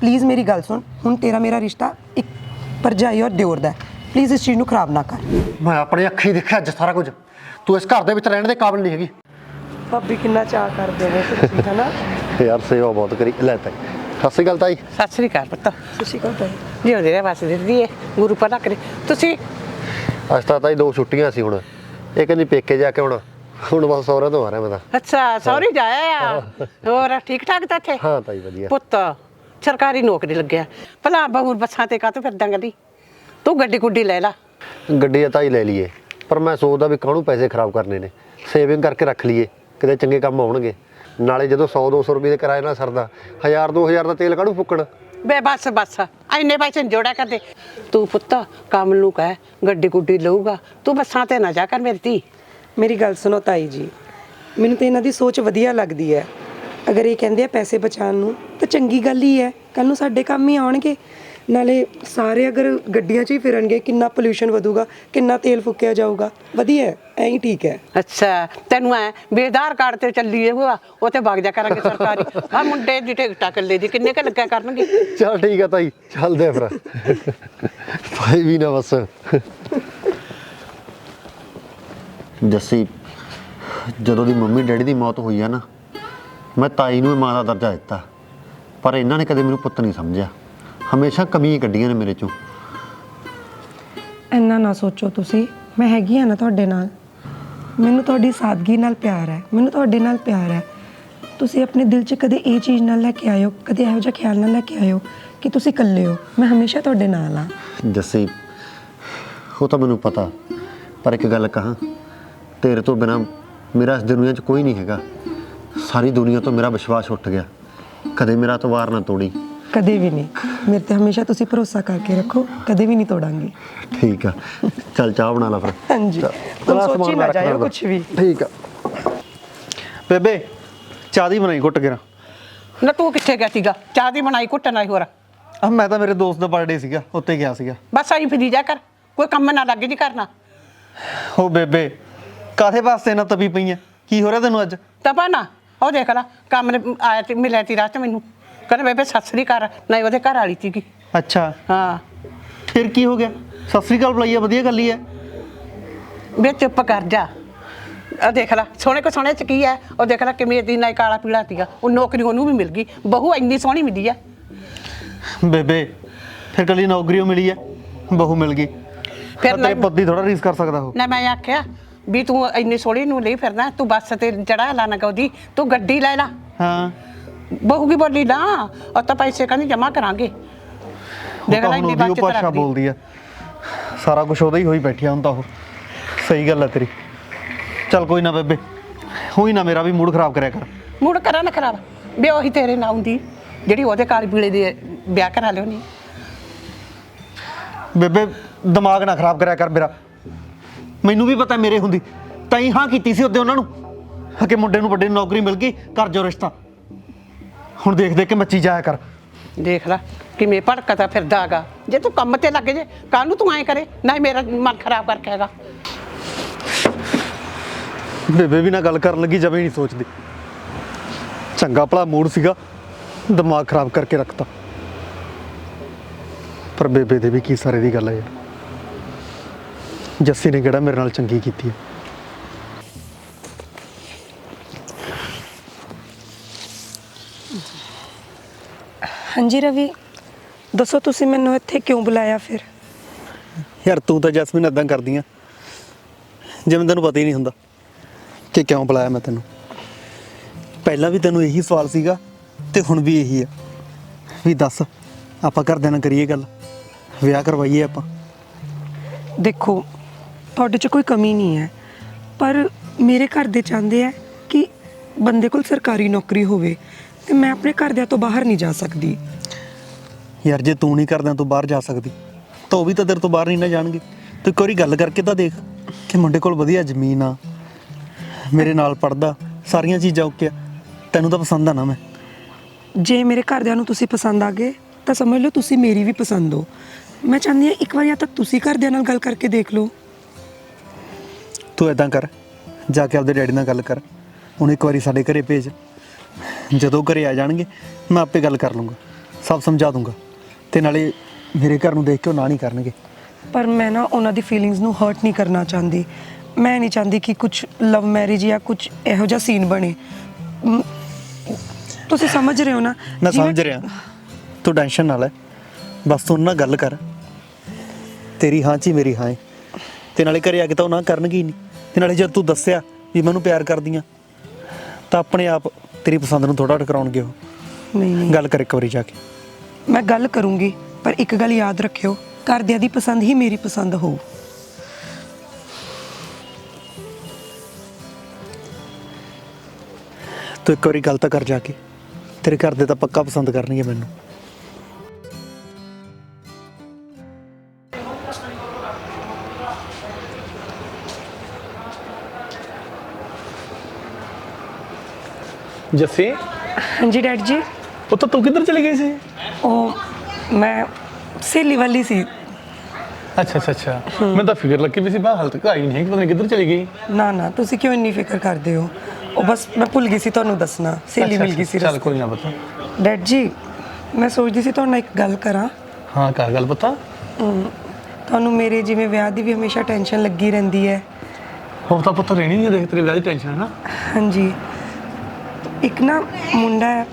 Please ਮੇਰੀ ਗੱਲ ਸੁਣ। ਹੁਣ ਤੇਰਾ ਮੇਰਾ ਰਿਸ਼ਤਾ ਇੱਕ ਭਰਜਾਈ ਔਰ ਦਿਓਰ ਦਾ ਪਲੀਜ਼ ਇਸ ਚੀਜ਼ ਨੂੰ ਖਰਾਬ ਨਾ ਕਰ। ਮੈਂ ਆਪਣੀ ਅੱਖੀਂ ਦੇਖਿਆ ਅੱਜ ਸਾਰਾ ਕੁਝ। ਤੂੰ ਇਸ ਘਰ ਦੇ ਵਿੱਚ ਰਹਿਣ ਦੇ ਕਾਬਿਲ ਨਹੀਂ ਹੈਗੀ। ਭਾਬੀ ਕਿੰਨਾ ਚਾਹ ਕਰਦੇ ਨੇ ਤੁਸੀਂ ਹਨਾ? ਯਾਰ ਸੇਵਾ ਬਹੁਤ ਕਰੀ। ਲੈ ਤਾਈ। ਸਤਿ ਸ਼੍ਰੀ ਅਕਾਲ ਤਾਈ। ਸਤਿ ਸ੍ਰੀ ਅਕਾਲ ਪੁੱਤ। ਸੁਸ਼ੀ ਕੋ ਭਾਈ ਜਿਉਂਦੇ ਰਹੇ ਬਸ ਦਿੱਦੀ ਹੈ ਗੁਰੂ ਪਤਾ ਕਰੇ ਤੁਸੀਂ? ਅੱਜ ਤਾਂ ਤਾਈ ਦੋ ਛੁੱਟੀਆਂ ਸੀ ਹੁਣ। ਇਹ ਕਹਿੰਦੀ ਪੇਕੇ ਜਾ ਕੇ ਹੁਣ ਹੁਣ ਬਸ ਸਹੁਰੇ ਤੋਂ ਆ ਰਿਹਾ ਮੈਂ ਤਾਂ। ਅੱਛਾ ਸੌਰੀ ਜਾਇਆ ਆ? ਹੋਰ ਠੀਕ ਠਾਕ ਤਾਂ ਇੱਥੇ? ਹਾਂ ਤਾਈ ਵਧੀਆ। ਪੁੱਤ ਸਰਕਾਰੀ ਨੌਕਰੀ ਲੱਗਿਆ। ਭਲਾ ਬਹੂ ਬੱਸਾਂ ਤੇ ਕਾਹਤੋਂ ਫਿਰਦਾ ਗੱਡੀ? ਤੂੰ ਗੱਡੀ ਗੁੱਡੀ ਲੈ ਲਾ। ਗੱਡੀ ਤਾਂ ਤਾਈ ਲੈ ਲਈਏ ਪਰ ਮੈਂ ਸੋਚਦਾ ਵੀ ਕਾਹਨੂੰ ਪੈਸੇ ਖਰਾਬ ਕਰਨੇ ਨੇ। ਸੇਵਿੰਗ ਕਰਕੇ ਰੱਖ ਲਈਏ ਕਿਤੇ ਚੰਗੇ ਕੰਮ ਆਉਣਗੇ। ਨਾਲੇ ਜਦੋਂ 100 200 ਰੁਪਏ ਦੇ ਕਿਰਾਏ ਨਾਲ ਸਰਦਾ 1000 2000 ਦਾ ਤੇਲ ਕਾਹਨੂੰ ਫੁੱਕਣ? ਬੇ ਬਸ ਬਸ ਐਨੇ ਪੈਸੇ ਨੀ ਜੋੜਿਆ ਕਰਦੇ। ਤੂੰ ਪੁੱਤ ਕੰਮ ਨੂੰ ਕਹਿ ਗੱਡੀ ਗੁੱਡੀ ਲਊਗਾ। ਤੂੰ ਬੱਸਾਂ ਤੇ ਨਾ ਜਾ ਕਰ ਮੇਰੀ ਧੀ। ਮੇਰੀ ਗੱਲ ਸੁਣੋ ਤਾਈ ਜੀ। ਮੈਨੂੰ ਤਾਂ ਇਹਨਾਂ ਦੀ ਸੋਚ ਵਧੀਆ ਲੱਗਦੀ ਹੈ। ਅਗਰ ਇਹ ਕਹਿੰਦੇ ਆ ਪੈਸੇ ਬਚਾਉਣ ਨੂੰ ਤਾਂ ਚੰਗੀ ਗੱਲ ਹੀ ਹੈ। ਕੱਲ ਨੂੰ ਸਾਡੇ ਕੰਮ ਹੀ ਆਉਣਗੇ। ਨਾਲੇ ਸਾਰੇ ਅਗਰ ਗੱਡੀਆਂ 'ਚ ਹੀ ਫਿਰਨਗੇ ਕਿੰਨਾ ਪੋਲੂਸ਼ਨ ਵਧੂਗਾ ਕਿੰਨਾ ਤੇਲ ਫੁੱਕਿਆ ਜਾਊਗਾ। ਵਧੀਆ ਹੈ, ਐਂ ਹੀ ਠੀਕ ਹੈ। ਅੱਛਾ ਤੈਨੂੰ ਐ ਬੇਦਾਰ ਕਾਰਡ ਤੇ ਚੱਲੀਏ ਹੋਆ ਉਹ ਤੇ ਵਗ ਜਾ ਕਰਾਂਗੇ ਸਰਕਾਰੀ। ਆ ਮੁੰਡੇ ਦੀ ਟਿਕਟਾਂ ਕੱਲੇ ਦੀ ਕਿੰਨੇ ਕ ਲੱਗਿਆ ਕਰਨਗੇ? ਚਲ ਠੀਕ ਆ ਤਾਈ ਚੱਲਦੇ ਆ ਫਿਰ। ਭਾਈ ਵੀ ਨਾ ਬਸ। ਜੱਸੀ ਜਦੋਂ ਦੀ ਮੰਮੀ ਡੈਡੀ ਦੀ ਮੌਤ ਹੋਈ ਆ ਨਾ ਮੈਂ ਤਾਈ ਨੂੰ ਹੀ ਮਾਂ ਦਾ ਦਰਜਾ ਦਿੱਤਾ ਪਰ ਇਹਨਾਂ ਨੇ ਕਦੇ ਮੈਨੂੰ ਪੁੱਤ ਨਹੀਂ ਸਮਝਿਆ। ਹਮੇਸ਼ਾ ਕਮੀਆਂ ਹੀ ਕੱਢੀਆਂ ਨੇ ਮੇਰੇ ਚੋਂ। ਇੰਨਾ ਨਾ ਸੋਚੋ ਤੁਸੀਂ ਮੈਂ ਹੈਗੀ ਆ ਨਾ ਤੁਹਾਡੇ ਨਾਲ। ਮੈਨੂੰ ਤੁਹਾਡੀ ਸਾਦਗੀ ਨਾਲ ਪਿਆਰ ਹੈ ਮੈਨੂੰ ਤੁਹਾਡੇ ਨਾਲ ਪਿਆਰ ਹੈ। ਤੁਸੀਂ ਆਪਣੇ ਦਿਲ 'ਚ ਕਦੇ ਇਹ ਚੀਜ਼ ਨਾਲ ਲੈ ਕੇ ਆਇਓ ਕਦੇ ਇਹੋ ਜਿਹਾ ਖਿਆਲ ਨਾਲ ਲੈ ਕੇ ਆਇਓ ਕਿ ਤੁਸੀਂ ਇਕੱਲੇ ਹੋ। ਮੈਂ ਹਮੇਸ਼ਾ ਤੁਹਾਡੇ ਨਾਲ ਆ ਜੱਸੀ ਉਹ ਤਾਂ ਮੈਨੂੰ ਪਤਾ ਪਰ ਇੱਕ ਗੱਲ ਕਹਾਂ ਤੇਰੇ ਤੋਂ ਬਿਨਾ ਮੇਰਾ ਇਸ ਦੁਨੀਆ 'ਚ ਕੋਈ ਨਹੀਂ ਹੈਗਾ। ਸਾਰੀ ਦੁਨੀਆ ਤੋਂ ਮੇਰਾ ਵਿਸ਼ਵਾਸ ਉੱਠ ਗਿਆ। ਕਦੇ ਮੇਰਾ ਤਵਾਰ ਨਾ ਤੋੜੀ। ਕਦੇ ਵੀ ਨਹੀਂ। ਮੇਰੇ ਤੇ ਹਮੇਸ਼ਾ ਤੁਸੀਂ ਭਰੋਸਾ ਕਰਕੇ ਰੱਖੋ ਕਦੇ ਵੀ ਨਹੀਂ ਤੋੜਾਂਗੀ। ਠੀਕ ਆ। ਚੱਲ ਚਾਹ ਬਣਾ ਲਾ ਫਿਰ। ਹਾਂਜੀ। ਆਹ ਸੋਚੀ ਨਾ ਜਾਇਓ। ਕੁਝ ਵੀ। ਠੀਕ ਆ। ਬੇਬੇ ਚਾਹ ਦੀ ਬਣਾਈ ਘੁੱਟ ਕੇ ਨਾ। ਨਾ ਤੂੰ ਕਿੱਥੇ ਗਿਆ ਸੀਗਾ? ਚਾਹ ਦੀ ਬਣਾਈ ਘੁੱਟਣ ਆਈ ਹੋਰ। ਆ ਮੈਂ ਤਾਂ ਮੇਰੇ ਦੋਸਤ ਦਾ ਬਰਥਡੇ ਸੀਗਾ ਉੱਤੇ ਗਿਆ ਸੀਗਾ। ਬਸ ਆਈ ਫਿਰੀ ਜਾ ਕਰ। ਕੋਈ ਕੰਮ ਨਾ ਲੱਗੇ ਜੀ ਕਰਨਾ। ਉਹ ਬੇਬੇ ਕਾਥੇ ਵਾਸਤੇ ਨਾ ਤਪੀ ਪਈ ਐ ਕੀ ਹੋ ਰਿਹਾ ਤੈਨੂੰ ਅੱਜ? ਤਪਾ ਨਾ। ਉਹ ਦੇਖ ਲੈ ਕੰਮ ਨੇ ਆਇਆ ਤੇ ਮਿਲਿਆ ਤੀ ਰਾਤ ਮੈਨੂੰ। ਕਹਿੰਦਾ ਬੇਬੇ ਸਤਿ ਸ੍ਰੀ ਅਕਾਲ। ਨਹੀਂ ਉਹਦੇ ਘਰ ਵਾਲੀ ਸੀਗੀ। ਅੱਛਾ। ਹਾਂ। ਫਿਰ ਕੀ ਹੋ ਗਿਆ? ਸਤਿ ਸ੍ਰੀ ਅਕਾਲ ਬੁਲਾਈ ਆ ਵਧੀਆ ਗੱਲ ਹੀ ਐ ਵੇ ਚੁੱਪ ਕਰ ਜਾ। ਆ ਦੇਖ ਲੈ ਸੋਹਣੇ ਕੋ ਸੋਹਣੇ ਚ ਕੀ ਹੈ ਉਹ ਦੇਖ ਲੈ ਕਿਵੇਂ ਦੀ ਨਾ ਕਾਲਾ ਪੀਲਾ ਸੀਗਾ। ਉਹ ਨੌਕਰੀ ਉਹਨੂੰ ਵੀ ਮਿਲ ਗਈ। ਬਹੂ ਇੰਨੀ ਸੋਹਣੀ ਮਿਲੀ ਆ। ਬੇਬੇ ਫਿਰ ਕੱਲੀ ਨੌਕਰੀ ਓ ਮਿਲੀ ਐ ਬਹੂ ਮਿਲ ਗਈ। ਫਿਰ ਫਿਰ ਤੇਰੇ ਨਾ- ਪੁੱਤ ਦੀ ਥੋੜਾ ਰੀਸ ਕਰ ਸਕਦਾ ਉਹ। ਨਾ ਮੈਂ ਆਖਿਆ ਵੀ ਤੂੰ ਇੰਨੀ ਸੋਹਣੀ ਨੂੰ ਲਈ ਫਿਰਦਾ ਤੂੰ ਬੱਸ ਤੇ ਚੜਾ ਲਾ ਨਾ ਕਉਦੀ ਤੂੰ ਗੱਡੀ ਲੈ ਲਾ। ਹਾਂ। ਬਹੂ ਕੀ ਬੋਲੀ ਨਾ ਉਹ ਤਾਂ ਪੈਸੇ ਕਹਿੰਦੀ ਜਮਾ ਕਰਾਂਗੇ। ਦੇਖ ਲੈ ਇੰਨੀ ਬੱਚਤ ਭਾਸ਼ਾ ਬੋਲਦੀ ਐ ਸਾਰਾ ਕੁਝ ਉਹਦਾ ਹੀ ਹੋਈ ਬੈਠਿਆ ਤਾਂ ਉਹ। ਸਹੀ ਗੱਲ ਐ ਤੇਰੀ। ਚੱਲ ਕੋਈ ਨਾ ਬੇਬੇ ਹੋਈ ਨਾ ਮੇਰਾ ਵੀ ਮੂਡ ਖਰਾਬ ਕਰਿਆ ਕਰ। ਮੁੜ ਕਰਾਂ ਨਾ ਖਰਾਬ? ਵੀ ਉਹੀ ਤੇਰੇ ਨਾਲ ਹੁੰਦੀ ਜਿਹੜੀ ਉਹਦੇ ਕਾਲ ਪੀਲੇ ਦੇ ਵਿਆਹ ਕਰਾ ਲਿਓ ਨਹੀਂ ਬੇਬੇ ਦਿਮਾਗ ਨਾ ਖਰਾਬ ਕਰਿਆ ਕਰ ਮੇਰਾ। ਮੈਨੂੰ ਵੀ ਪਤਾ ਮੇਰੇ ਹੁੰਦੀ। ਤਾਂ ਹੀ ਹਾਂ ਕੀਤੀ ਸੀ ਉਹਦੇ ਉਹਨਾਂ ਨੂੰ। ਕਿ ਮੁੰਡੇ ਨੂੰ ਵੱਡੇ ਨੂੰ ਨੌਕਰੀ ਮਿਲ ਗਈ ਕਰ ਜੋ ਰਿਸ਼ਤਾ। ਹੁਣ ਦੇਖ ਦੇਖ ਕੇ ਮੱਚੀ ਜਾਇਆ ਕਰ। ਦੇਖ ਲੈ ਕਿਵੇਂ ਭੜਕਦਾ ਫਿਰਦਾਗਾ ਜੇ ਤੂੰ ਕੰਮ ਤੇ ਲੱਗ ਜੇ ਕੱਲ ਨੂੰ ਤੂੰ ਐਂ ਕਰੇ ਨਾ ਹੀ ਮੇਰਾ ਮਨ ਖਰਾਬ ਕਰਕੇ ਹੈਗਾ। ਬੇਬੇ ਵੀ ਨਾ ਗੱਲ ਕਰਨ ਲੱਗੀ ਜਵੇਂ ਨਹੀਂ ਸੋਚਦੀ। ਚੰਗਾ ਭਲਾ ਮੂਡ ਸੀਗਾ ਦਿਮਾਗ ਖਰਾਬ ਕਰਕੇ ਰੱਖਤਾ। ਪਰ ਬੇਬੇ ਦੇ ਵੀ ਕੀ ਸਾਰੇ ਦੀ ਗੱਲ ਹੈ ਯਾਰ। ਜੱਸੀ ਨੇ ਕਿਹੜਾ ਮੇਰੇ ਨਾਲ ਚੰਗੀ ਕੀਤੀ ਹੈ? ਹਾਂਜੀ ਰਵੀ ਦੱਸੋ ਤੁਸੀਂ ਮੈਨੂੰ ਇੱਥੇ ਕਿਉਂ ਬੁਲਾਇਆ ਫਿਰ? ਯਾਰ ਤੂੰ ਤਾਂ ਜੈਸਮੀਨ ਇਦਾਂ ਕਰਦੀ ਆ ਜਿਵੇਂ ਤੈਨੂੰ ਪਤਾ ਹੀ ਨਹੀਂ ਹੁੰਦਾ ਕਿ ਕਿਉਂ ਬੁਲਾਇਆ ਮੈਂ ਤੈਨੂੰ। ਪਹਿਲਾਂ ਵੀ ਤੈਨੂੰ ਇਹੀ ਸਵਾਲ ਸੀਗਾ ਤੇ ਹੁਣ ਵੀ ਇਹੀ ਆ। ਵੀ ਦੱਸ ਆਪਾਂ ਘਰਦਿਆਂ ਨਾਲ ਕਰੀਏ ਗੱਲ? ਵਿਆਹ ਕਰਵਾਈਏ ਆਪਾਂ? ਦੇਖੋ ਤੁਹਾਡੇ 'ਚ ਕੋਈ ਕਮੀ ਨਹੀਂ ਹੈ। ਪਰ ਮੇਰੇ ਘਰ ਦੇ ਚਾਹੁੰਦੇ ਆ ਕਿ ਬੰਦੇ ਕੋਲ ਸਰਕਾਰੀ ਨੌਕਰੀ ਹੋਵੇ ਤੇ ਮੈਂ ਆਪਣੇ ਘਰਦਿਆਂ ਤੋਂ ਬਾਹਰ ਨਹੀਂ ਜਾ ਸਕਦੀ। ਯਾਰ ਜੇ ਤੂੰ ਨਹੀਂ ਕਰਦਾ ਤੂੰ ਬਾਹਰ ਜਾ ਸਕਦੀ ਤਾਂ ਉਹ ਵੀ ਤਾਂ ਤੇਰੇ ਤੋਂ ਬਾਹਰ ਨਹੀਂ ਨਾ ਜਾਣਗੇ। ਤੂੰ ਇੱਕ ਵਾਰੀ ਗੱਲ ਕਰਕੇ ਤਾਂ ਦੇਖ ਕਿ ਮੁੰਡੇ ਕੋਲ ਵਧੀਆ ਜ਼ਮੀਨ ਆ ਮੇਰੇ ਨਾਲ ਪੜਦਾ ਸਾਰੀਆਂ ਚੀਜ਼ਾਂ ਓਕੇ ਆ ਤੈਨੂੰ ਤਾਂ ਪਸੰਦ ਆ ਨਾ ਮੈਂ। ਜੇ ਮੇਰੇ ਘਰਦਿਆਂ ਨੂੰ ਤੁਸੀਂ ਪਸੰਦ ਆ ਗਏ ਤਾਂ ਸਮਝ ਲਓ ਤੁਸੀਂ ਮੇਰੀ ਵੀ ਪਸੰਦ ਹੋ। ਮੈਂ ਚਾਹੁੰਦੀ ਹਾਂ ਇੱਕ ਵਾਰੀ ਆ ਤੱਕ ਤੁਸੀਂ ਘਰਦਿਆਂ ਨਾਲ ਗੱਲ ਕਰਕੇ ਦੇਖ ਲਓ। ਤੂੰ ਇਦਾਂ ਕਰ ਜਾ ਕੇ ਆਪਦੇ ਡੈਡੀ ਨਾਲ ਗੱਲ ਕਰ ਉਹਨੂੰ ਇੱਕ ਵਾਰੀ ਸਾਡੇ ਘਰੇ ਭੇਜ। ਜਦੋਂ ਘਰੇ ਆ ਜਾਣਗੇ ਮੈਂ ਆਪੇ ਗੱਲ ਕਰ ਲੂੰਗਾ ਸਭ ਸਮਝਾ ਦੂੰਗਾ ਤੇ ਨਾਲੇ ਮੇਰੇ ਘਰ ਨੂੰ ਦੇਖ ਕੇ ਉਹ ਨਾ ਨਹੀਂ ਕਰਨਗੇ। ਪਰ ਮੈਂ ਨਾ ਉਹਨਾਂ ਦੀ ਫੀਲਿੰਗਸ ਨੂੰ ਹਰਟ ਨਹੀਂ ਕਰਨਾ ਚਾਹੁੰਦੀ। ਮੈਂ ਨਹੀਂ ਚਾਹੁੰਦੀ ਕਿ ਕੁਝ ਲਵ ਮੈਰਿਜ ਜਾਂ ਕੁਝ ਇਹੋ ਜਿਹਾ ਸੀਨ ਬਣੇ। ਮ, ਤੁਸੀਂ ਸਮਝ ਰਹੇ ਹੋ ਨਾ? ਮੈਂ ਜਿਵੇਂ- ਸਮਝ ਰਿਹਾ। ਤੂੰ ਟੈਨਸ਼ਨ ਨਾ ਲੈ। ਬਸ ਤੂੰ ਉਹਨਾਂ ਨਾਲ ਗੱਲ ਕਰ। ਤੇਰੀ ਹਾਂ ਚ ਹੀ ਮੇਰੀ ਹਾਂ ਹੈ ਤੇ ਨਾਲੇ ਘਰੇ ਆ ਕੇ ਤਾਂ ਉਹ ਨਾ ਕਰਨਗੇ ਹੀ ਨਹੀਂ। ਤੇ ਨਾਲੇ ਜਦ ਤੂੰ ਦੱਸਿਆ ਵੀ ਮੈਨੂੰ ਪਿਆਰ ਕਰਦੀਆਂ ਤਾਂ ਆਪਣੇ ਆਪ ਤੇਰੀ ਪਸੰਦ ਨੂੰ ਥੋੜਾ ਟਕਰਾਉਣਗੇ ਉਹ। ਨਹੀਂ ਨਹੀਂ। ਗੱਲ ਕਰ ਇੱਕ ਵਾਰੀ ਜਾ ਕੇ। ਮੈਂ ਗੱਲ ਕਰੂੰਗੀ ਪਰ ਇੱਕ ਗੱਲ ਯਾਦ ਰੱਖਿਓ ਘਰਦਿਆਂ ਦੀ ਪਸੰਦ ਹੀ ਮੇਰੀ ਪਸੰਦ ਹੋਊ। ਤੂੰ ਇੱਕ ਵਾਰੀ ਗੱਲ ਤਾਂ ਕਰ ਜਾ ਕੇ। ਤੇਰੇ ਘਰ ਦੇ ਤਾਂ ਪੱਕਾ ਪਸੰਦ ਕਰਨਗੇ ਮੈਨੂੰ। ਜੱਸੀ? ਹਾਂਜੀ ਡੈਡ ਜੀ। ਉਹ ਤਾਂ ਤੂੰ ਕਿੱਧਰ ਚਲੀ ਗਈ ਸੀ? ਉਹ ਮੈਂ ਸਹੇਲੀ ਵਾਲੀ ਸੀ। ਅੱਛਾ ਅੱਛਾ ਅੱਛਾ। ਮੈਨੂੰ ਤਾਂ ਫਿਕਰ ਲੱਗੀ ਵੀ ਸੀ ਬਾਹਰ ਹਾਲ ਤੱਕ ਆਈ ਨਹੀਂ ਪਤਾ ਨਹੀਂ ਕਿੱਧਰ ਚਲੀ ਗਈ। ਨਾ ਨਾ ਤੁਸੀਂ ਕਿਉਂ ਇੰਨੀ ਫਿਕਰ ਕਰਦੇ ਹੋ? ਉਹ ਬਸ ਮੈਂ ਭੁੱਲ ਗਈ ਸੀ ਤੁਹਾਨੂੰ ਦੱਸਣਾ। ਸਹੇਲੀ ਮਿਲ ਗਈ ਸੀ ਚੱਲ ਕੋਈ ਨਾ ਪਤਾ। ਡੈਡ ਜੀ ਮੈਂ ਸੋਚਦੀ ਸੀ ਤੁਹਾਡੇ ਨਾਲ ਇੱਕ ਗੱਲ ਕਰਾਂ। ਹਾਂ ਕਰ ਗੱਲ ਪਤਾ। ਤੁਹਾਨੂੰ ਮੇਰੇ ਜਿਵੇਂ ਵਿਆਹ ਦੀ ਵੀ ਹਮੇਸ਼ਾ ਟੈਨਸ਼ਨ ਲੱਗੀ ਰਹਿੰਦੀ ਹੈ। ਹੋਰ ਤਾਂ ਪੁੱਤ ਰਹਿਣੀ ਨਹੀਂ ਦੇਖ ਤੇਰੇ ਵਿਆਹ ਦੀ ਟੈਨਸ਼ਨ ਹੈ ਨਾ। ਹਾਂਜੀ। ਇੱਕ ਨਾ ਮੁੰਡਾ ਹੈ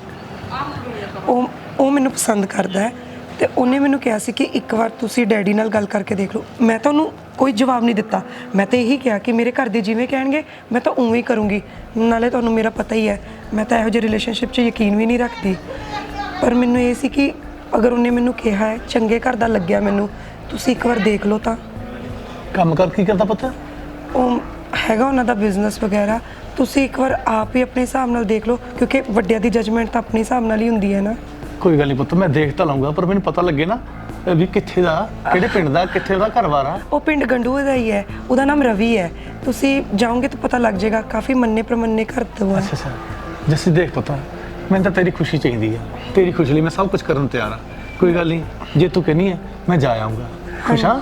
ਉਹ ਉਹ ਮੈਨੂੰ ਪਸੰਦ ਕਰਦਾ ਹੈ ਤੇ ਉਹਨੇ ਮੈਨੂੰ ਕਿਹਾ ਸੀ ਕਿ ਇੱਕ ਵਾਰ ਤੁਸੀਂ ਡੈਡੀ ਨਾਲ ਗੱਲ ਕਰਕੇ ਦੇਖ ਲਓ। ਮੈਂ ਤੁਹਾਨੂੰ ਕੋਈ ਜਵਾਬ ਨਹੀਂ ਦਿੱਤਾ। ਮੈਂ ਤਾਂ ਇਹੀ ਕਿਹਾ ਕਿ ਮੇਰੇ ਘਰ ਦੇ ਜਿਵੇਂ ਕਹਿਣਗੇ ਮੈਂ ਤਾਂ ਉਵੇਂ ਹੀ ਕਰੂੰਗੀ। ਨਾਲੇ ਤੁਹਾਨੂੰ ਮੇਰਾ ਪਤਾ ਹੀ ਹੈ ਮੈਂ ਤਾਂ ਇਹੋ ਜਿਹੇ ਰਿਲੇਸ਼ਨਸ਼ਿਪ 'ਚ ਯਕੀਨ ਵੀ ਨਹੀਂ ਰੱਖਦੀ। ਪਰ ਮੈਨੂੰ ਇਹ ਸੀ ਕਿ ਅਗਰ ਉਹਨੇ ਮੈਨੂੰ ਕਿਹਾ ਹੈ ਚੰਗੇ ਘਰ ਦਾ ਲੱਗਿਆ ਮੈਨੂੰ ਤੁਸੀਂ ਇੱਕ ਵਾਰ ਦੇਖ ਲਓ ਤਾਂ। ਕੰਮ ਕਰ ਕੀ ਕਰਦਾ ਪੁੱਤ? ਉਹ ਹੈਗਾ ਉਹਨਾਂ ਦਾ ਬਿਜ਼ਨਸ ਵਗੈਰਾ। ਤੁਸੀਂ ਇੱਕ ਵਾਰ ਆਪ ਹੀ ਆਪਣੇ ਹਿਸਾਬ ਨਾਲ ਦੇਖ ਲਓ ਕਿਉਂਕਿ ਵੱਡਿਆਂ ਦੀ ਜਜਮੈਂਟ ਤਾਂ ਆਪਣੇ ਹਿਸਾਬ ਨਾਲ ਹੀ ਹੁੰਦੀ ਹੈ ਨਾ। ਕੋਈ ਗੱਲ ਨਹੀਂ ਪੁੱਤ ਮੈਂ ਦੇਖ ਤਾਂ ਲਵਾਂਗਾ ਪਰ ਮੈਨੂੰ ਪਤਾ ਲੱਗੇ ਨਾ ਵੀ ਕਿੱਥੇ ਦਾ ਕਿਹੜੇ ਪਿੰਡ ਦਾ ਕਿੱਥੇ ਉਹਦਾ ਘਰ-ਬਾਰ ਆ। ਉਹ ਪਿੰਡ ਗੰਡੂਏ ਦਾ ਹੀ ਹੈ ਉਹਦਾ ਨਾਮ ਰਵੀ ਹੈ। ਤੁਸੀਂ ਜਾਓਗੇ ਤਾਂ ਪਤਾ ਲੱਗ ਜਾਏਗਾ ਕਾਫੀ ਮੰਨੇ ਪ੍ਰਮੰਨੇ ਘਰ ਤੋਂ ਹੈ ਅੱਛਾ ਅੱਛਾ। ਜੱਸੀ ਦੇਖ ਪਤਾ ਮੈਨੂੰ ਤਾਂ ਤੇਰੀ ਖੁਸ਼ੀ ਚਾਹੀਦੀ ਆ। ਤੇਰੀ ਖੁਸ਼ੀ ਲਈ ਮੈਂ ਸਭ ਕੁਝ ਕਰਨ ਨੂੰ ਤਿਆਰ ਆ। ਕੋਈ ਗੱਲ ਨਹੀਂ ਜੇ ਤੂੰ ਕਹਿੰਨੀ ਹੈ ਮੈਂ ਜਾ ਆਉਂਗਾ ਖੁਸ਼ ਹਾਂ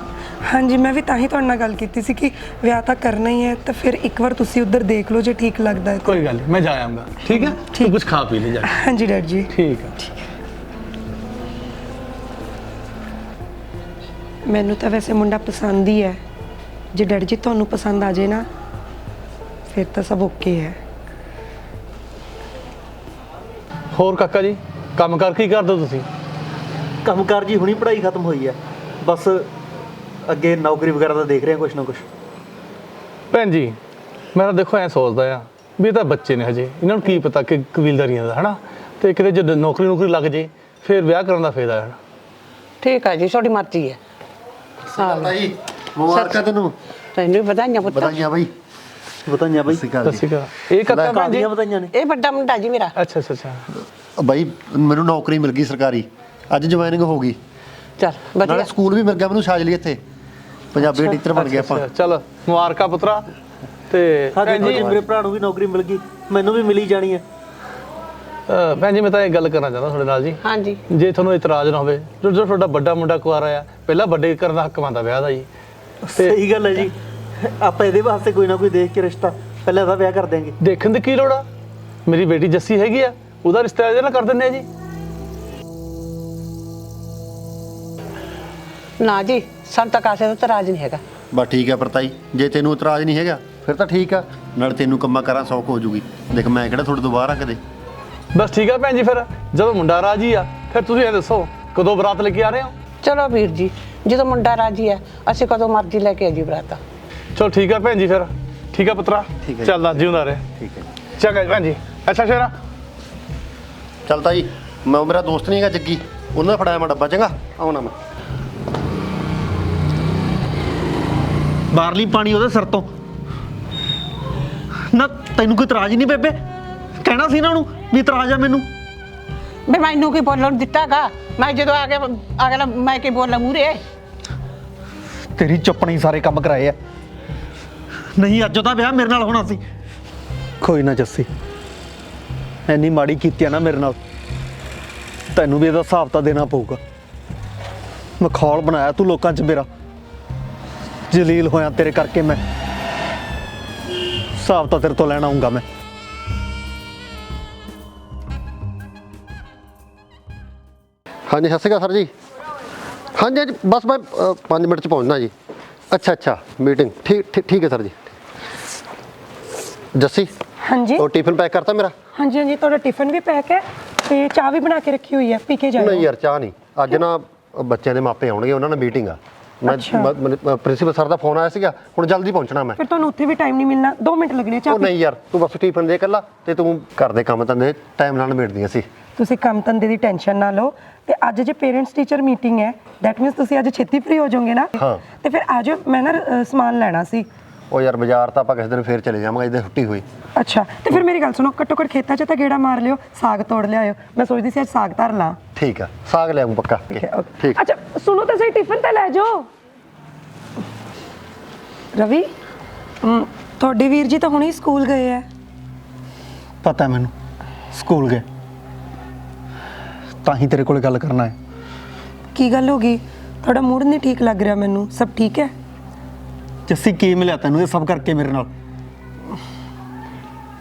ਹਾਂਜੀ ਮੈਂ ਵੀ ਤਾਂ ਹੀ ਤੁਹਾਡੇ ਨਾਲ ਗੱਲ ਕੀਤੀ ਸੀ ਕਿ ਵਿਆਹ ਤਾਂ ਕਰਨਾ ਹੀ ਹੈ ਤਾਂ ਫਿਰ ਇੱਕ ਵਾਰ ਤੁਸੀਂ ਉੱਧਰ ਦੇਖ ਲਓ ਜੇ ਠੀਕ ਲੱਗਦਾ ਹੈ ਤਾਂ। ਕੋਈ ਗੱਲ ਨਹੀਂ ਮੈਂ ਜਾ ਆਉਂਗਾ। ਠੀਕ ਹੈ? ਤੂੰ ਕੁਝ ਖਾ ਪੀ ਲੈ ਜਾ ਕੇ। ਹਾਂਜੀ ਡੈਡ ਜੀ। ਠੀਕ ਆ ਮੈਨੂੰ ਤਾਂ ਵੈਸੇ ਮੁੰਡਾ ਪਸੰਦ ਹੀ ਹੈ। ਜੇ ਡੈਡ ਜੀ ਤੁਹਾਨੂੰ ਪਸੰਦ ਆ ਜੇ ਨਾ ਫਿਰ ਤਾਂ ਸਭ ਓਕੇ ਹੈ। ਹੋਰ ਕਾਕਾ ਜੀ ਕੰਮ ਕਰ ਕੀ ਕਰਦੇ ਹੋ ਤੁਸੀਂ? ਕੰਮਕਾਰ ਜੀ ਹੁਣੀ ਪੜ੍ਹਾਈ ਖਤਮ ਹੋਈ ਹੈ। ਬਸ ਅੱਗੇ ਨੌਕਰੀ ਵਗੈਰਾ ਦਾ ਦੇਖ ਰਹੇ ਹਾਂ ਕੁਛ ਨਾ ਕੁਛ? ਭੈਣ ਜੀ ਮੈਂ ਤਾਂ ਦੇਖੋ ਐ ਸੋਚਦਾ ਆ ਵੀ ਇਹ ਤਾਂ ਬੱਚੇ ਨੇ ਹਜੇ ਇਹਨਾਂ ਨੂੰ ਕੀ ਪਤਾ ਕਿ ਕਬੀਲਦਾਰੀਆਂ ਦਾ ਹਨਾ? ਤੇ ਕਿਤੇ ਜਦ ਨੌਕਰੀ ਨੌਕਰੀ ਲੱਗ ਜੇ ਫਿਰ ਵਿਆਹ ਕਰਨ ਦਾ ਫਾਇਦਾ ਹੈ ਠੀਕ ਹੈ ਜੀ ਤੁਹਾਡੀ ਮਰਜ਼ੀ ਹੈ। ਹਾਂ ਤਾਈ ਮੁਬਾਰਕਾਂ ਤੈਨੂੰ। ਤੈਨੂੰ ਵੀ ਵਧਾਈਆਂ ਪੁੱਤ। ਵਧਾਈਆਂ ਬਾਈ ਬਤਾਈਆਂ ਬਾਈ ਸਤਿ ਸ਼੍ਰੀ ਅਕਾਲ ਇਹ ਕਾਕਾ ਭੈਣ ਜੀ? ਬਤਾਈਆਂ ਨੇ? ਇਹ ਵੱਡਾ ਮੁੰਡਾ ਜੀ ਮੇਰਾ। ਅੱਛਾ ਅੱਛਾ ਅੱਛਾ। ਬਾਈ ਮੈਨੂੰ ਨੌਕਰੀ ਮਿਲ ਗਈ ਸਰਕਾਰੀ। ਅੱਜ ਜੁਆਇਨਿੰਗ ਹੋ ਗਈ। ਚੱਲ ਨਾਲੇ ਵਧੀਆ ਸਕੂਲ ਵੀ ਮਿਲ ਗਿਆ ਮੈਨੂੰ ਛਾਜਲੀ ਇੱਥੇ। ਪੰਜਾਬੀ ਟੀਚਰ ਬਣ ਗਿਆ ਆਪਾਂ। ਚੱਲ ਮੁਬਾਰਕਾਂ ਪੁੱਤਰਾ। ਤੇ ਭੈਣ ਜੀ ਮੇਰੇ ਭਰਾ ਨੂੰ ਵੀ ਨੌਕਰੀ ਮਿਲ ਗਈ। ਮੈਨੂੰ ਵੀ ਮਿਲੀ ਜਾਣੀ ਹੈ। ਅ, ਭੈਣ ਜੀ ਮੈਂ ਤਾਂ ਇਹ ਗੱਲ ਕਰਨਾ ਚਾਹੁੰਦਾ ਤੁਹਾਡੇ ਨਾਲ ਜੀ। ਹਾਂਜੀ। ਜੇ ਤੁਹਾਨੂੰ ਇਤਰਾਜ਼ ਨਾ ਹੋਵੇ ਜੋ ਤੁਹਾਡਾ ਵੱਡਾ ਮੁੰਡਾ ਕੁਆਰਾ ਆ ਪਹਿਲਾਂ ਵੱਡੇ ਕਰਨ ਦਾ ਹੱਕ ਮੰਨਦਾ ਵਿਆਹ ਦਾ ਜੀ। ਸਹੀ ਗੱਲ ਹੈ ਜੀ। ਆਪਾਂ ਇਹਦੇ ਵਾਸਤੇ ਕੋਈ ਨਾ ਕੋਈ ਦੇਖ ਕੇ ਰਿਸ਼ਤਾ ਪਹਿਲਾਂ ਇਹਦਾ ਵਿਆਹ ਕਰ ਦਿਆਂਗੇ। ਦੇਖਣ ਦੀ ਕੀ ਲੋੜ ਆ? ਮੇਰੀ ਬੇਟੀ ਜੱਸੀ ਹੈਗੀ ਆ ਉਹਦਾ ਰਿਸ਼ਤਾ ਇਹਦੇ ਨਾਲ ਕਰ ਦਿੰਦੇ ਆ ਜੀ। ਨਾ ਜੀ ਸਾਨੂੰ ਤਾਂ ਕਾਸੇ ਤੋਂ ਤਰਾਜ ਨਹੀਂ ਹੈਗਾ। ਬਸ ਠੀਕ ਹੈ ਪਰਤਾਈ ਜੇ ਤੈਨੂੰ ਇਤਰਾਜ਼ ਨਹੀਂ ਹੈਗਾ ਫਿਰ ਤਾਂ ਠੀਕ ਆ। ਨਾਲ ਤੈਨੂੰ ਕੰਮਾਂ ਕਰਾਂ ਸੌਖ ਹੋ ਜੂਗੀ। ਦੇਖ ਮੈਂ ਕਿਹੜਾ ਤੁਹਾਡੇ ਤੋਂ ਬਾਹਰ ਆ ਕਦੇ? ਬਸ ਠੀਕ ਆ ਭੈਣ ਜੀ ਫਿਰ ਜਦੋਂ ਮੁੰਡਾ ਰਾਜੀ ਆ ਫਿਰ ਤੁਸੀਂ ਇਹ ਦੱਸੋ ਕਦੋਂ ਬਰਾਤ ਲੈ ਕੇ ਆ ਰਹੇ ਹੋ? ਚਲੋ ਵੀਰ ਜੀ ਜਦੋਂ ਮੁੰਡਾ ਰਾਜੀ ਹੈ ਅਸੀਂ ਕਦੋਂ ਮਰਜ਼ੀ ਲੈ ਕੇ ਆ ਜੀ ਬਰਾਤਾ। ਚਲੋ ਠੀਕ ਆ ਭੈਣ ਜੀ ਫਿਰ ਠੀਕ ਆ ਪੁੱਤਰਾ? ਠੀਕ ਜੀ। ਚੱਲਦਾ ਜਿਉਂਦਾ ਰਹੇ। ਠੀਕ ਹੈ ਚੰਗਾ ਜੀ ਭੈਣ ਜੀ। ਅੱਛਾ ਸ਼ੇਰਾ। ਚੱਲ ਤਾਈ ਮੈਂ ਉਹ ਮੇਰਾ ਦੋਸਤ ਨਹੀਂ ਹੈਗਾ ਜੱਗੀ ਉਹਨਾਂ ਦਾ ਫੜਾਇਆ ਮੈਂ ਡੱਬਾ ਚੰਗਾ? ਆਉਣਾ ਮੈਂ। ਬਾਹਰਲੀ ਪਾਣੀ ਉਹਦੇ ਸਿਰ ਤੋਂ। ਨਾ ਤੈਨੂੰ ਕੋਈ ਇਤਰਾਜ਼ ਨਹੀਂ ਬੇਬੇ? ਕਹਿਣਾ ਸੀ ਇਹਨਾਂ ਨੂੰ ਵੀ ਇਤਰਾਜ਼ ਆ ਮੈਨੂੰ। ਵੀ ਮੈਨੂੰ ਕੀ ਬੋਲਣ ਦਿੱਤਾਗਾ? ਮੈਂ ਜਦੋਂ ਆ ਅਗਲਾ ਮੈਂ ਕੀ ਬੋਲਾਂ ਮੂਰੇ ਤੇਰੀ ਚੁੱਪ ਨਹੀਂ ਸਾਰੇ ਕੰਮ ਕਰਾਏ ਆ। ਨਹੀਂ ਅੱਜ ਉਹਦਾ ਵਿਆਹ ਮੇਰੇ ਨਾਲ ਹੋਣਾ ਸੀ। ਕੋਈ ਨਾ ਜੱਸੀ। ਐਨੀ ਮਾੜੀ ਕੀਤੀ ਆ ਨਾ ਮੇਰੇ ਨਾਲ। ਤੈਨੂੰ ਵੀ ਇਹਦਾ ਹਿਸਾਬ ਤਾਂ ਦੇਣਾ ਪਊਗਾ। ਮਖੌਲ ਬਣਾਇਆ ਤੂੰ ਲੋਕਾਂ 'ਚ ਮੇਰਾ। ਜਲੀਲ ਹੋਇਆ ਤੇਰੇ ਕਰਕੇ ਮੈਂ ਹਿਸਾਬ ਤਾਂ ਤੇਰੇ ਤੋਂ ਲੈਣ ਆਉਂਗਾ ਮੈਂ। ਹਾਂਜੀ ਸਤਿ ਸ਼੍ਰੀ ਅਕਾਲ ਸਰ ਜੀ। ਹਾਂਜੀ ਹਾਂਜੀ ਬਸ ਮੈਂ 5 ਮਿੰਟ ਚ ਪਹੁੰਚਣਾ ਜੀ। ਅੱਛਾ ਅੱਛਾ ਮੀਟਿੰਗ। ਠੀਕ ਠੀਕ- ਠੀਕ ਹੈ ਸਰ ਜੀ। ਜੱਸੀ ਹਾਂਜੀ। ਉਹ ਟਿਫਨ ਪੈਕ ਕਰਤਾ ਮੇਰਾ? ਹਾਂਜੀ ਹਾਂਜੀ ਤੁਹਾਡਾ ਟਿਫਨ ਵੀ ਪੈਕ ਹੈ ਤੇ ਚਾਹ ਵੀ ਬਣਾ ਕੇ ਰੱਖੀ ਹੋਈ ਹੈ ਪੀ ਕੇ ਜਾਇਓ। ਨਹੀਂ ਯਾਰ ਚਾਹ ਨਹੀਂ। ਅੱਜ ਨਾ ਬੱਚਿਆਂ ਦੇ ਮਾਪੇ ਆਉਣਗੇ ਉਹਨਾਂ ਨਾਲ ਮੀਟਿੰਗ ਆ। ਮੈਂ। ਪ੍ਰਿੰਸੀਪਲ ਸਰ ਦਾ ਫੋਨ ਆਇਆ ਸੀਗਾ ਹੁਣ ਜਲਦੀ ਪਹੁੰਚਣਾ ਮੈਂ ਫਿਰ ਤੁਹਾਨੂੰ ਉੱਥੇ ਵੀ ਟਾਈਮ ਨਹੀਂ ਮਿਲਣਾ 2 ਮਿੰਟ ਲੱਗਣੇ ਚਾਹ ਉਹ ਨਹੀਂ ਯਾਰ ਤੂੰ ਬਸ ਟਿਫਨ ਦੇ ਇਕੱਲਾ ਤੇ ਤੂੰ ਘਰ ਦੇ ਕੰਮ ਧੰਦੇ ਟਾਈਮ ਨਾਲ ਨਿਬੇੜਦੀਆਂ ਸੀ ਤੁਸੀਂ ਕੰਮ ਧੰਦੇ ਦੀ ਟੈਨਸ਼ਨ ਨਾ ਲਓ ਤੇ ਅੱਜ ਜੇ ਪੇਰੈਂਟਸ ਟੀਚਰ ਮੀਟਿੰਗ ਹੈ ਦੈਟ ਮੀਨਸ ਤੁਸੀਂ ਅੱਜ ਛੇਤੀ ਫ੍ਰੀ ਹੋ ਜਾਓਗੇ ਨਾ ਹਾਂ। ਤੇ ਫਿਰ ਆ ਜਾਓ ਮੈਂ ਨਾ ਸਮਾਨ ਲੈਣਾ ਸੀ ਉਹ ਯਾਰ ਬਾਜ਼ਾਰ ਤਾਂ ਆਪਾਂ ਕਿਸੇ ਦਿਨ ਫੇਰ ਚਲੇ ਜਾਵਾਂਗੇ ਇਹਦੇ ਛੁੱਟੀ ਹੋਈ। ਅੱਛਾ ਤੇ ਫਿਰ ਮੇਰੀ ਗੱਲ ਸੁਣੋ ਘੱਟੋ ਘੱਟ ਖੇਤਾਂ 'ਚ ਤਾਂ ਗੇੜਾ ਮਾਰ ਲਿਓ ਸਾਗ ਤੋੜ ਲਿਆਇਓ। ਮੈਂ ਸੋਚਦੀ ਸੀ ਅੱਜ ਸਾਗ ਧਰ ਲਾਂ। ਠੀਕ ਆ ਸਾਗ ਲਿਆਉਂ ਪੱਕਾ। ਠੀਕ ਅੱਛਾ ਸੁਣੋ ਤਾਂ ਸਹੀ ਟਿਫਨ ਤਾਂ ਲੈ ਜਾਓ। ਰਵੀ ਅਮ, ਤੁਹਾਡੇ ਵੀਰ ਜੀ ਤਾਂ ਹੁਣੇ ਹੀ ਸਕੂਲ ਗਏ ਆ ਪਤਾ ਮੈਨੂੰ ਸਕੂਲ ਗਏ। ਤਾਂ ਹੀ ਤੇਰੇ ਕੋਲ ਗੱਲ ਕਰਨਾ ਹੈ ਕੀ ਗੱਲ ਹੋ ਗਈ? ਤੁਹਾਡਾ ਮੂਡ ਨਹੀਂ ਠੀਕ ਲੱਗ ਰਿਹਾ ਮੈਨੂੰ ਸਭ ਠੀਕ ਹੈ ਜੱਸੀ ਕੀ ਮਿਲਿਆ ਤੈਨੂੰ ਇਹ ਸਭ ਕਰਕੇ ਮੇਰੇ ਨਾਲ?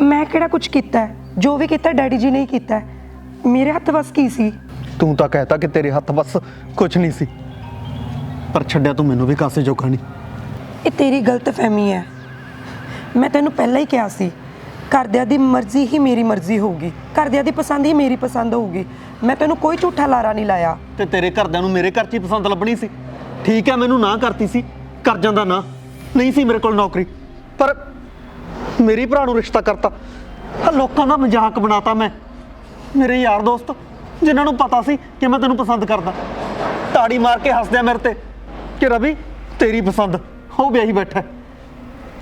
ਮੈਂ ਕਿਹੜਾ ਕੁਝ ਕੀਤਾ ਹੈ? ਜੋ ਵੀ ਕੀਤਾ ਡੈਡੀ ਜੀ ਨੇ ਹੀ ਕੀਤਾ ਹੈ। ਮੇਰੇ ਹੱਥ ਵਸ ਕੀ ਸੀ? ਤੂੰ ਤਾਂ ਕਹਿਤਾ ਕਿ ਤੇਰੇ ਹੱਥ ਬਸ ਕੁਝ ਨਹੀਂ ਸੀ। ਪਰ ਛੱਡਿਆ ਤੂੰ ਮੈਨੂੰ ਵੀ ਕਾਸੇ ਜੋਗਾ ਨਹੀਂ। ਇਹ ਤੇਰੀ ਗਲਤ ਫਹਿਮੀ ਹੈ। ਮੈਂ ਤੈਨੂੰ ਪਹਿਲਾਂ ਹੀ ਕਿਹਾ ਸੀ ਘਰਦਿਆਂ ਦੀ ਮਰਜ਼ੀ ਹੀ ਮੇਰੀ ਮਰਜ਼ੀ ਹੋਊਗੀ। ਘਰਦਿਆਂ ਦੀ ਪਸੰਦ ਹੀ ਮੇਰੀ ਪਸੰਦ ਹੋਊਗੀ। ਮੈਂ ਤੈਨੂੰ ਕੋਈ ਝੂਠਾ ਲਾਰਾ ਨਹੀਂ ਲਾਇਆ। ਤੇ ਤੇਰੇ ਘਰਦਿਆਂ ਨੂੰ ਮੇਰੇ ਘਰ 'ਚ ਹੀ ਪਸੰਦ ਲੱਭਣੀ ਸੀ? ਠੀਕ ਹੈ ਮੈਨੂੰ ਨਾ ਕਰਤੀ ਸੀ ਕਰ ਜਾਂਦਾ ਨਾ। ਨਹੀਂ ਸੀ ਮੇਰੇ ਕੋਲ ਨੌਕਰੀ। ਪਰ ਮੇਰੀ ਭਰਾ ਨੂੰ ਰਿਸ਼ਤਾ ਕਰਤਾ। ਆਹ ਲੋਕਾਂ ਦਾ ਮਜ਼ਾਕ ਬਣਾਤਾ ਮੈਂ। ਮੇਰੇ ਯਾਰ ਦੋਸਤ ਜਿਨ੍ਹਾਂ ਨੂੰ ਪਤਾ ਸੀ ਕਿ ਮੈਂ ਤੈਨੂੰ ਪਸੰਦ ਕਰਦਾ। ਤਾੜੀ ਮਾਰ ਕੇ ਹੱਸਦੇ ਆ ਮੇਰੇ ਤੇ ਕਿ ਰਵੀ ਤੇਰੀ ਪਸੰਦ। ਉਹ ਵਿਆਹੀ ਬੈਠਾ। ਹੈ।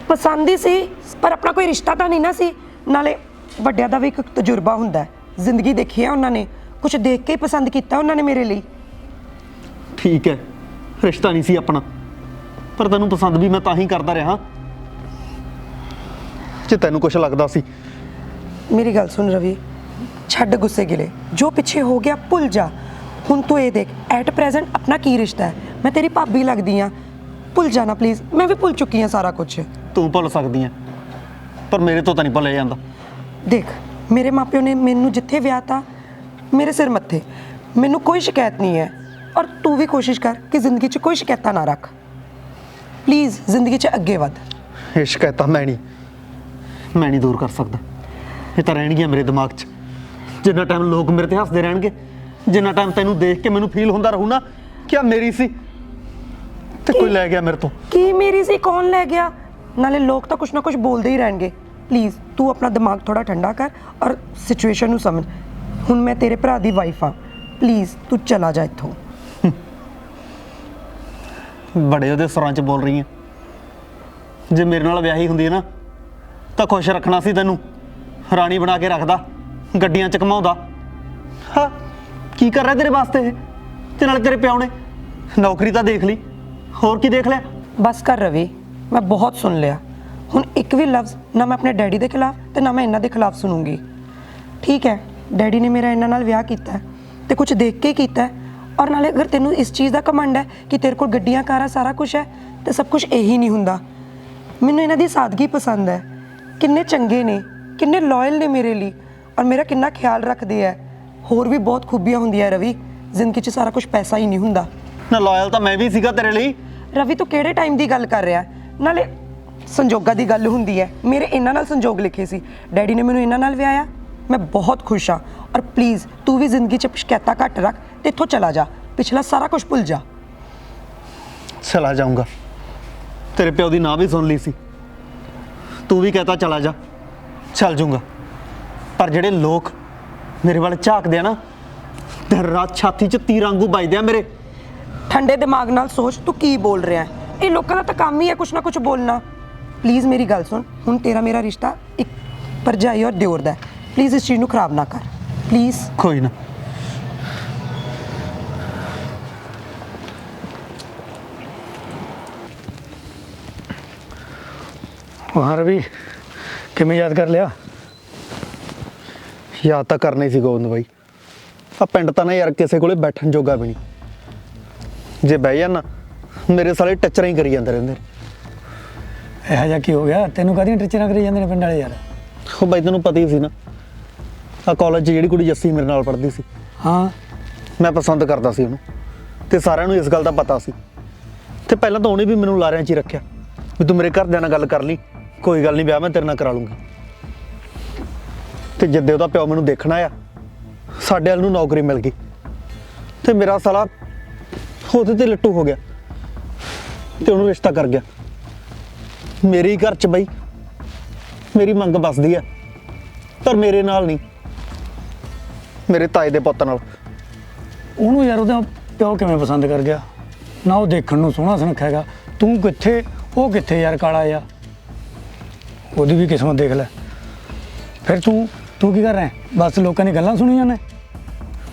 ਪਸੰਦ ਹੀ ਸੀ ਪਰ ਆਪਣਾ ਕੋਈ ਰਿਸ਼ਤਾ ਤਾਂ ਨਹੀਂ ਨਾ ਸੀ। ਨਾਲੇ ਵੱਡਿਆਂ ਦਾ ਵੀ ਇੱਕ ਤਜਰਬਾ ਹੁੰਦਾ ਹੈ। ਜ਼ਿੰਦਗੀ ਦੇਖੀ ਹੈ ਉਹਨਾਂ ਨੇ। ਕੁਝ ਦੇਖ ਕੇ ਹੀ ਪਸੰਦ ਕੀਤਾ ਉਹਨਾਂ ਨੇ ਮੇਰੇ ਲਈ। ਠੀਕ ਹੈ। ਰਿਸ਼ਤਾ ਨਹੀਂ ਸੀ ਆਪਣਾ। ਪਰ ਤੈਨੂੰ ਪਸੰਦ ਵੀ ਮੈਂ ਤਾਂ ਹੀ ਕਰਦਾ ਰਿਹਾ। ਜੇ ਤੈਨੂੰ ਕੁਝ ਲੱਗਦਾ ਸੀ। ਮੇਰੀ ਗੱਲ ਸੁਣ ਰਵੀ ਛੱਡ ਗੁੱਸੇ ਗਿਲੇ। ਜੋ ਪਿੱਛੇ ਹੋ ਗਿਆ ਭੁੱਲ ਜਾ। ਹੁਣ ਤੂੰ ਇਹ ਦੇਖ ਐਟ ਪ੍ਰੈਜ਼ੈਂਟ ਆਪਣਾ ਕੀ ਰਿਸ਼ਤਾ ਹੈ? ਮੈਂ ਤੇਰੀ ਭਾਬੀ ਲੱਗਦੀ ਆ ਭੁੱਲ ਜਾਣਾ ਪਲੀਜ਼ ਮੈਂ ਵੀ ਭੁੱਲ ਚੁੱਕੀ ਆ ਸਾਰਾ ਕੁਝ ਤੂੰ ਭੁੱਲ ਸਕਦੀ ਹੈ ਪਰ ਮੇਰੇ ਤੋਂ ਤਾਂ ਨਹੀਂ ਭੁੱਲਿਆ ਜਾਂਦਾ। ਦੇਖ ਮੇਰੇ ਮਾਪਿਓ ਨੇ ਮੈਨੂੰ ਜਿੱਥੇ ਵਿਆਹ ਤਾ ਮੇਰੇ ਸਿਰ ਮੱਥੇ। ਮੈਨੂੰ ਕੋਈ ਸ਼ਿਕਾਇਤ ਨਹੀਂ ਹੈ ਔਰ ਤੂੰ ਵੀ ਕੋਸ਼ਿਸ਼ ਕਰ ਕਿ ਜ਼ਿੰਦਗੀ 'ਚ ਕੋਈ ਸ਼ਿਕਾਇਤਾਂ ਨਾ ਰੱਖ। ਪਲੀਜ਼ ਜ਼ਿੰਦਗੀ 'ਚ ਅੱਗੇ ਵਧ। ਇਹ ਸ਼ਿਕਾਇਤਾਂ ਮੈਂ ਨਹੀਂ ਮੈਂ ਨਹੀਂ ਦੂਰ ਕਰ ਸਕਦਾ। ਇਹ ਤਾਂ ਰਹਿਣਗੀਆਂ ਮੇਰੇ ਦਿਮਾਗ 'ਚ। ਜਿੰਨਾ ਟਾਈਮ ਲੋਕ ਮੇਰੇ ਤੇ ਹੱਸਦੇ ਰਹਿਣਗੇ ਜਿੰਨਾ ਟਾਈਮ ਤੈਨੂੰ ਦੇਖ ਕੇ ਮੈਨੂੰ ਫੀਲ ਹੁੰਦਾ ਰਹੂ ਨਾ ਕਿ ਆ ਮੇਰੀ ਸੀ? ਤੇ ਕੋਈ ਲੈ ਗਿਆ ਮੇਰੇ ਤੋਂ? ਕੀ ਮੇਰੀ ਸੀ? ਕੌਣ ਲੈ ਗਿਆ? ਨਾਲੇ ਲੋਕ ਤਾਂ ਕੁਛ ਨਾ ਕੁਛ ਬੋਲਦੇ ਹੀ ਰਹਿਣਗੇ। ਪਲੀਜ਼ ਤੂੰ ਆਪਣਾ ਦਿਮਾਗ ਥੋੜਾ ਠੰਡਾ ਕਰ ਔਰ ਸਿਚੁਏਸ਼ਨ ਨੂੰ ਸਮਝ। ਹੁਣ ਮੈਂ ਤੇਰੇ ਭਰਾ ਦੀ ਵਾਈਫ ਆ ਪਲੀਜ਼ ਤੂੰ ਚਲਾ ਜਾ ਇੱਥੋਂ। ਬੜੇ ਉਹਦੇ ਸੁਰਾਂ 'ਚ ਬੋਲ ਰਹੀ ਹੈ ਜੇ ਮੇਰੇ ਨਾਲ ਵਿਆਹੀ ਹੁੰਦੀ ਹੈ ਨਾ, ਤਾਂ ਖੁਸ਼ ਰੱਖਣਾ ਸੀ ਤੈਨੂੰ। ਰਾਣੀ ਬਣਾ ਕੇ ਰੱਖਦਾ, ਗੱਡੀਆਂ 'ਚ ਘਮਾਉਂਦਾ। ਹਾਂ, ਕੀ ਕਰ ਰਿਹਾ ਤੇਰੇ ਵਾਸਤੇ ਇਹ? ਤੇ ਨਾਲ ਤੇਰੇ ਪਿਓ ਨੇ ਨੌਕਰੀ ਤਾਂ ਦੇਖ ਲਈ। ਹੋਰ ਕੀ ਦੇਖ ਲਿਆ? ਬਸ ਕਰ ਰਵੀ, ਮੈਂ ਬਹੁਤ ਸੁਣ ਲਿਆ। ਹੁਣ ਇੱਕ ਵੀ ਲਫ਼ਜ਼ ਨਾ ਮੈਂ ਆਪਣੇ ਡੈਡੀ ਦੇ ਖਿਲਾਫ ਤੇ ਨਾ ਮੈਂ ਇਹਨਾਂ ਦੇ ਖਿਲਾਫ ਸੁਣੂੰਗੀ। ਠੀਕ ਹੈ, ਡੈਡੀ ਨੇ ਮੇਰਾ ਇਹਨਾਂ ਨਾਲ ਵਿਆਹ ਕੀਤਾ ਹੈ ਤੇ ਕੁਝ ਦੇਖ ਕੇ ਕੀਤਾ ਔਰ ਨਾਲੇ ਅਗਰ ਤੈਨੂੰ ਇਸ ਚੀਜ਼ ਦਾ ਕਮੰਡ ਹੈ ਕਿ ਤੇਰੇ ਕੋਲ ਗੱਡੀਆਂ ਕਾਰਾਂ ਸਾਰਾ ਕੁਝ ਹੈ ਤੇ ਸਭ ਕੁਝ ਇਹੀ ਨਹੀਂ ਹੁੰਦਾ। ਮੈਨੂੰ ਇਹਨਾਂ ਦੀ ਸਾਦਗੀ ਪਸੰਦ ਹੈ। ਕਿੰਨੇ ਚੰਗੇ ਨੇ ਕਿੰਨੇ ਲਾਇਲ ਨੇ ਮੇਰੇ ਲਈ ਔਰ ਮੇਰਾ ਕਿੰਨਾ ਖਿਆਲ ਰੱਖਦੇ ਹੈ ਹੋਰ ਵੀ ਬਹੁਤ ਖੂਬੀਆਂ ਹੁੰਦੀਆਂ ਰਵੀ ਜ਼ਿੰਦਗੀ 'ਚ ਸਾਰਾ ਕੁਝ ਪੈਸਾ ਹੀ ਨਹੀਂ ਹੁੰਦਾ। ਨਾ ਲਾਇਲ ਤਾਂ ਮੈਂ ਵੀ ਸੀਗਾ ਤੇਰੇ ਲਈ। ਰਵੀ ਤੂੰ ਕਿਹੜੇ ਟਾਈਮ ਦੀ ਗੱਲ ਕਰ ਰਿਹਾ? ਨਾਲੇ ਸੰਜੋਗਾਂ ਦੀ ਗੱਲ ਹੁੰਦੀ ਹੈ। ਮੇਰੇ ਇਹਨਾਂ ਨਾਲ ਸੰਜੋਗ ਲਿਖੇ ਸੀ। ਡੈਡੀ ਨੇ ਮੈਨੂੰ ਇਹਨਾਂ ਨਾਲ ਵਿਆਹਿਆ। ਮੈਂ ਬਹੁਤ ਖੁਸ਼ ਹਾਂ। ਔਰ ਪਲੀਜ਼ ਤੂੰ ਵੀ ਜ਼ਿੰਦਗੀ 'ਚ ਸ਼ਿਕਾਇਤਾਂ ਘੱਟ ਰੱਖ। ਤੇ ਇੱਥੋਂ ਚਲਾ ਜਾ। ਪਿਛਲਾ ਸਾਰਾ ਕੁਝ ਭੁੱਲ ਜਾ। ਚਲਾ ਜਾਊਂਗਾ। ਤੇਰੇ ਪਿਓ ਦੀ ਨਾਂ ਵੀ ਸੁਣ ਲਈ ਸੀ। ਤੂੰ ਵੀ ਕਹਤਾ ਚਲਾ ਜਾ। ਚੱਲ ਜਾਊਂਗਾ ਪਰ ਜਿਹੜੇ ਲੋਕ ਮੇਰੇ ਵੱਲ ਝਾਕਦੇ ਆ ਨਾ ਤੇ ਰਾਤ ਛਾਤੀ 'ਚ ਤੀਰ ਵਾਂਗੂ ਵੱਜਦੇ ਆ ਮੇਰੇ। ਠੰਡੇ ਦਿਮਾਗ ਨਾਲ ਸੋਚ ਤੂੰ ਕੀ ਬੋਲ ਰਿਹਾ ਹੈ? ਇਹ ਲੋਕਾਂ ਦਾ ਤਾਂ ਕੰਮ ਹੀ ਹੈ ਕੁਛ ਨਾ ਕੁਛ ਬੋਲਣਾ। ਪਲੀਜ਼ ਮੇਰੀ ਗੱਲ ਸੁਣ। ਹੁਣ ਤੇਰਾ ਮੇਰਾ ਰਿਸ਼ਤਾ ਇੱਕ ਭਰਜਾਈ ਔਰ ਦਿਓਰ ਦਾ ਪਲੀਜ਼ ਇਸ ਚੀਜ਼ ਨੂੰ ਖਰਾਬ ਨਾ ਕਰ। ਪਲੀਜ਼ ਕੋਈ ਨਾ। ਹਾਂ ਰਵੀ ਕਿਵੇਂ ਯਾਦ ਕਰ ਲਿਆ? ਯਾਦ ਤਾਂ ਕਰਨਾ ਹੀ ਸੀ ਗੋਬਿੰਦ ਬਾਈ। ਆ ਪਿੰਡ ਤਾਂ ਨਾ ਯਾਰ ਕਿਸੇ ਕੋਲੇ ਬੈਠਣ ਜੋਗਾ ਵੀ ਨਹੀਂ। ਜੇ ਬਹਿ ਜਾਣਾ ਮੇਰੇ ਸਾਲੇ ਟੱਚਰਾਂ ਹੀ ਕਰੀ ਜਾਂਦੇ ਰਹਿੰਦੇ ਨੇ। ਇਹੋ ਜਿਹਾ ਕੀ ਹੋ ਗਿਆ? ਤੈਨੂੰ ਕਦੀ ਟੀਚਰਾਂ ਕਰੀ ਜਾਂਦੇ ਨੇ ਪਿੰਡ ਵਾਲੇ ਯਾਰ? ਉਹ ਬਾਈ ਤੈਨੂੰ ਪਤਾ ਹੀ ਸੀ ਨਾ ਆ ਕਾਲਜ 'ਚ ਜਿਹੜੀ ਕੁੜੀ ਜੱਸੀ ਮੇਰੇ ਨਾਲ ਪੜ੍ਹਦੀ ਸੀ। ਹਾਂ। ਮੈਂ ਪਸੰਦ ਕਰਦਾ ਸੀ ਉਹਨੂੰ। ਤੇ ਸਾਰਿਆਂ ਨੂੰ ਇਸ ਗੱਲ ਦਾ ਪਤਾ ਸੀ। ਤੇ ਪਹਿਲਾਂ ਤਾਂ ਉਹਨੇ ਵੀ ਮੈਨੂੰ ਲਾਰਿਆਂ 'ਚ ਹੀ ਰੱਖਿਆ ਵੀ ਤੂੰ ਮੇਰੇ ਘਰਦਿਆਂ ਨਾਲ ਗੱਲ ਕਰ ਲਈ। ਕੋਈ ਗੱਲ ਨਹੀਂ, ਵਿਆਹ ਮੈਂ ਤੇਰੇ ਨਾਲ ਕਰਾ ਲੂੰਗੀ। ਤੇ ਜਿੱਦੇ ਉਹਦਾ ਪਿਓ ਮੈਨੂੰ ਦੇਖਣਾ ਆ, ਸਾਡੇ ਵਾਲ ਨੂੰ ਨੌਕਰੀ ਮਿਲ ਗਈ। ਤੇ ਮੇਰਾ ਸਾਲਾ ਉਹਦੇ ਤੇ ਲੱਟੂ ਹੋ ਗਿਆ ਤੇ ਉਹਨੂੰ ਰਿਸ਼ਤਾ ਕਰ ਗਿਆ। ਮੇਰੇ ਘਰ 'ਚ ਬਈ, ਮੇਰੀ ਮੰਗ ਬਸਦੀ ਆ, ਪਰ ਮੇਰੇ ਨਾਲ ਨਹੀਂ, ਮੇਰੇ ਤਾਏ ਦੇ ਪੁੱਤ ਨਾਲ। ਉਹਨੂੰ ਯਾਰ ਉਹਦਾ ਪਿਓ ਕਿਵੇਂ ਪਸੰਦ ਕਰ ਗਿਆ? ਨਾ ਉਹ ਦੇਖਣ ਨੂੰ ਸੋਹਣਾ ਸੁਨੱਖਾ ਹੈਗਾ। ਤੂੰ ਕਿੱਥੇ, ਉਹ ਕਿੱਥੇ ਯਾਰ ਕਾਲਾ ਆ ਉਹਦੀ ਵੀ ਕਿਸਮਤ ਦੇਖ ਲੈ। ਫਿਰ ਤੂੰ ਤੂੰ ਕੀ ਕਰ ਰਿਹਾ ਹੈ? ਬਸ ਲੋਕਾਂ ਦੀ ਗੱਲਾਂ ਸੁਣੀ ਜਾਂਦੇ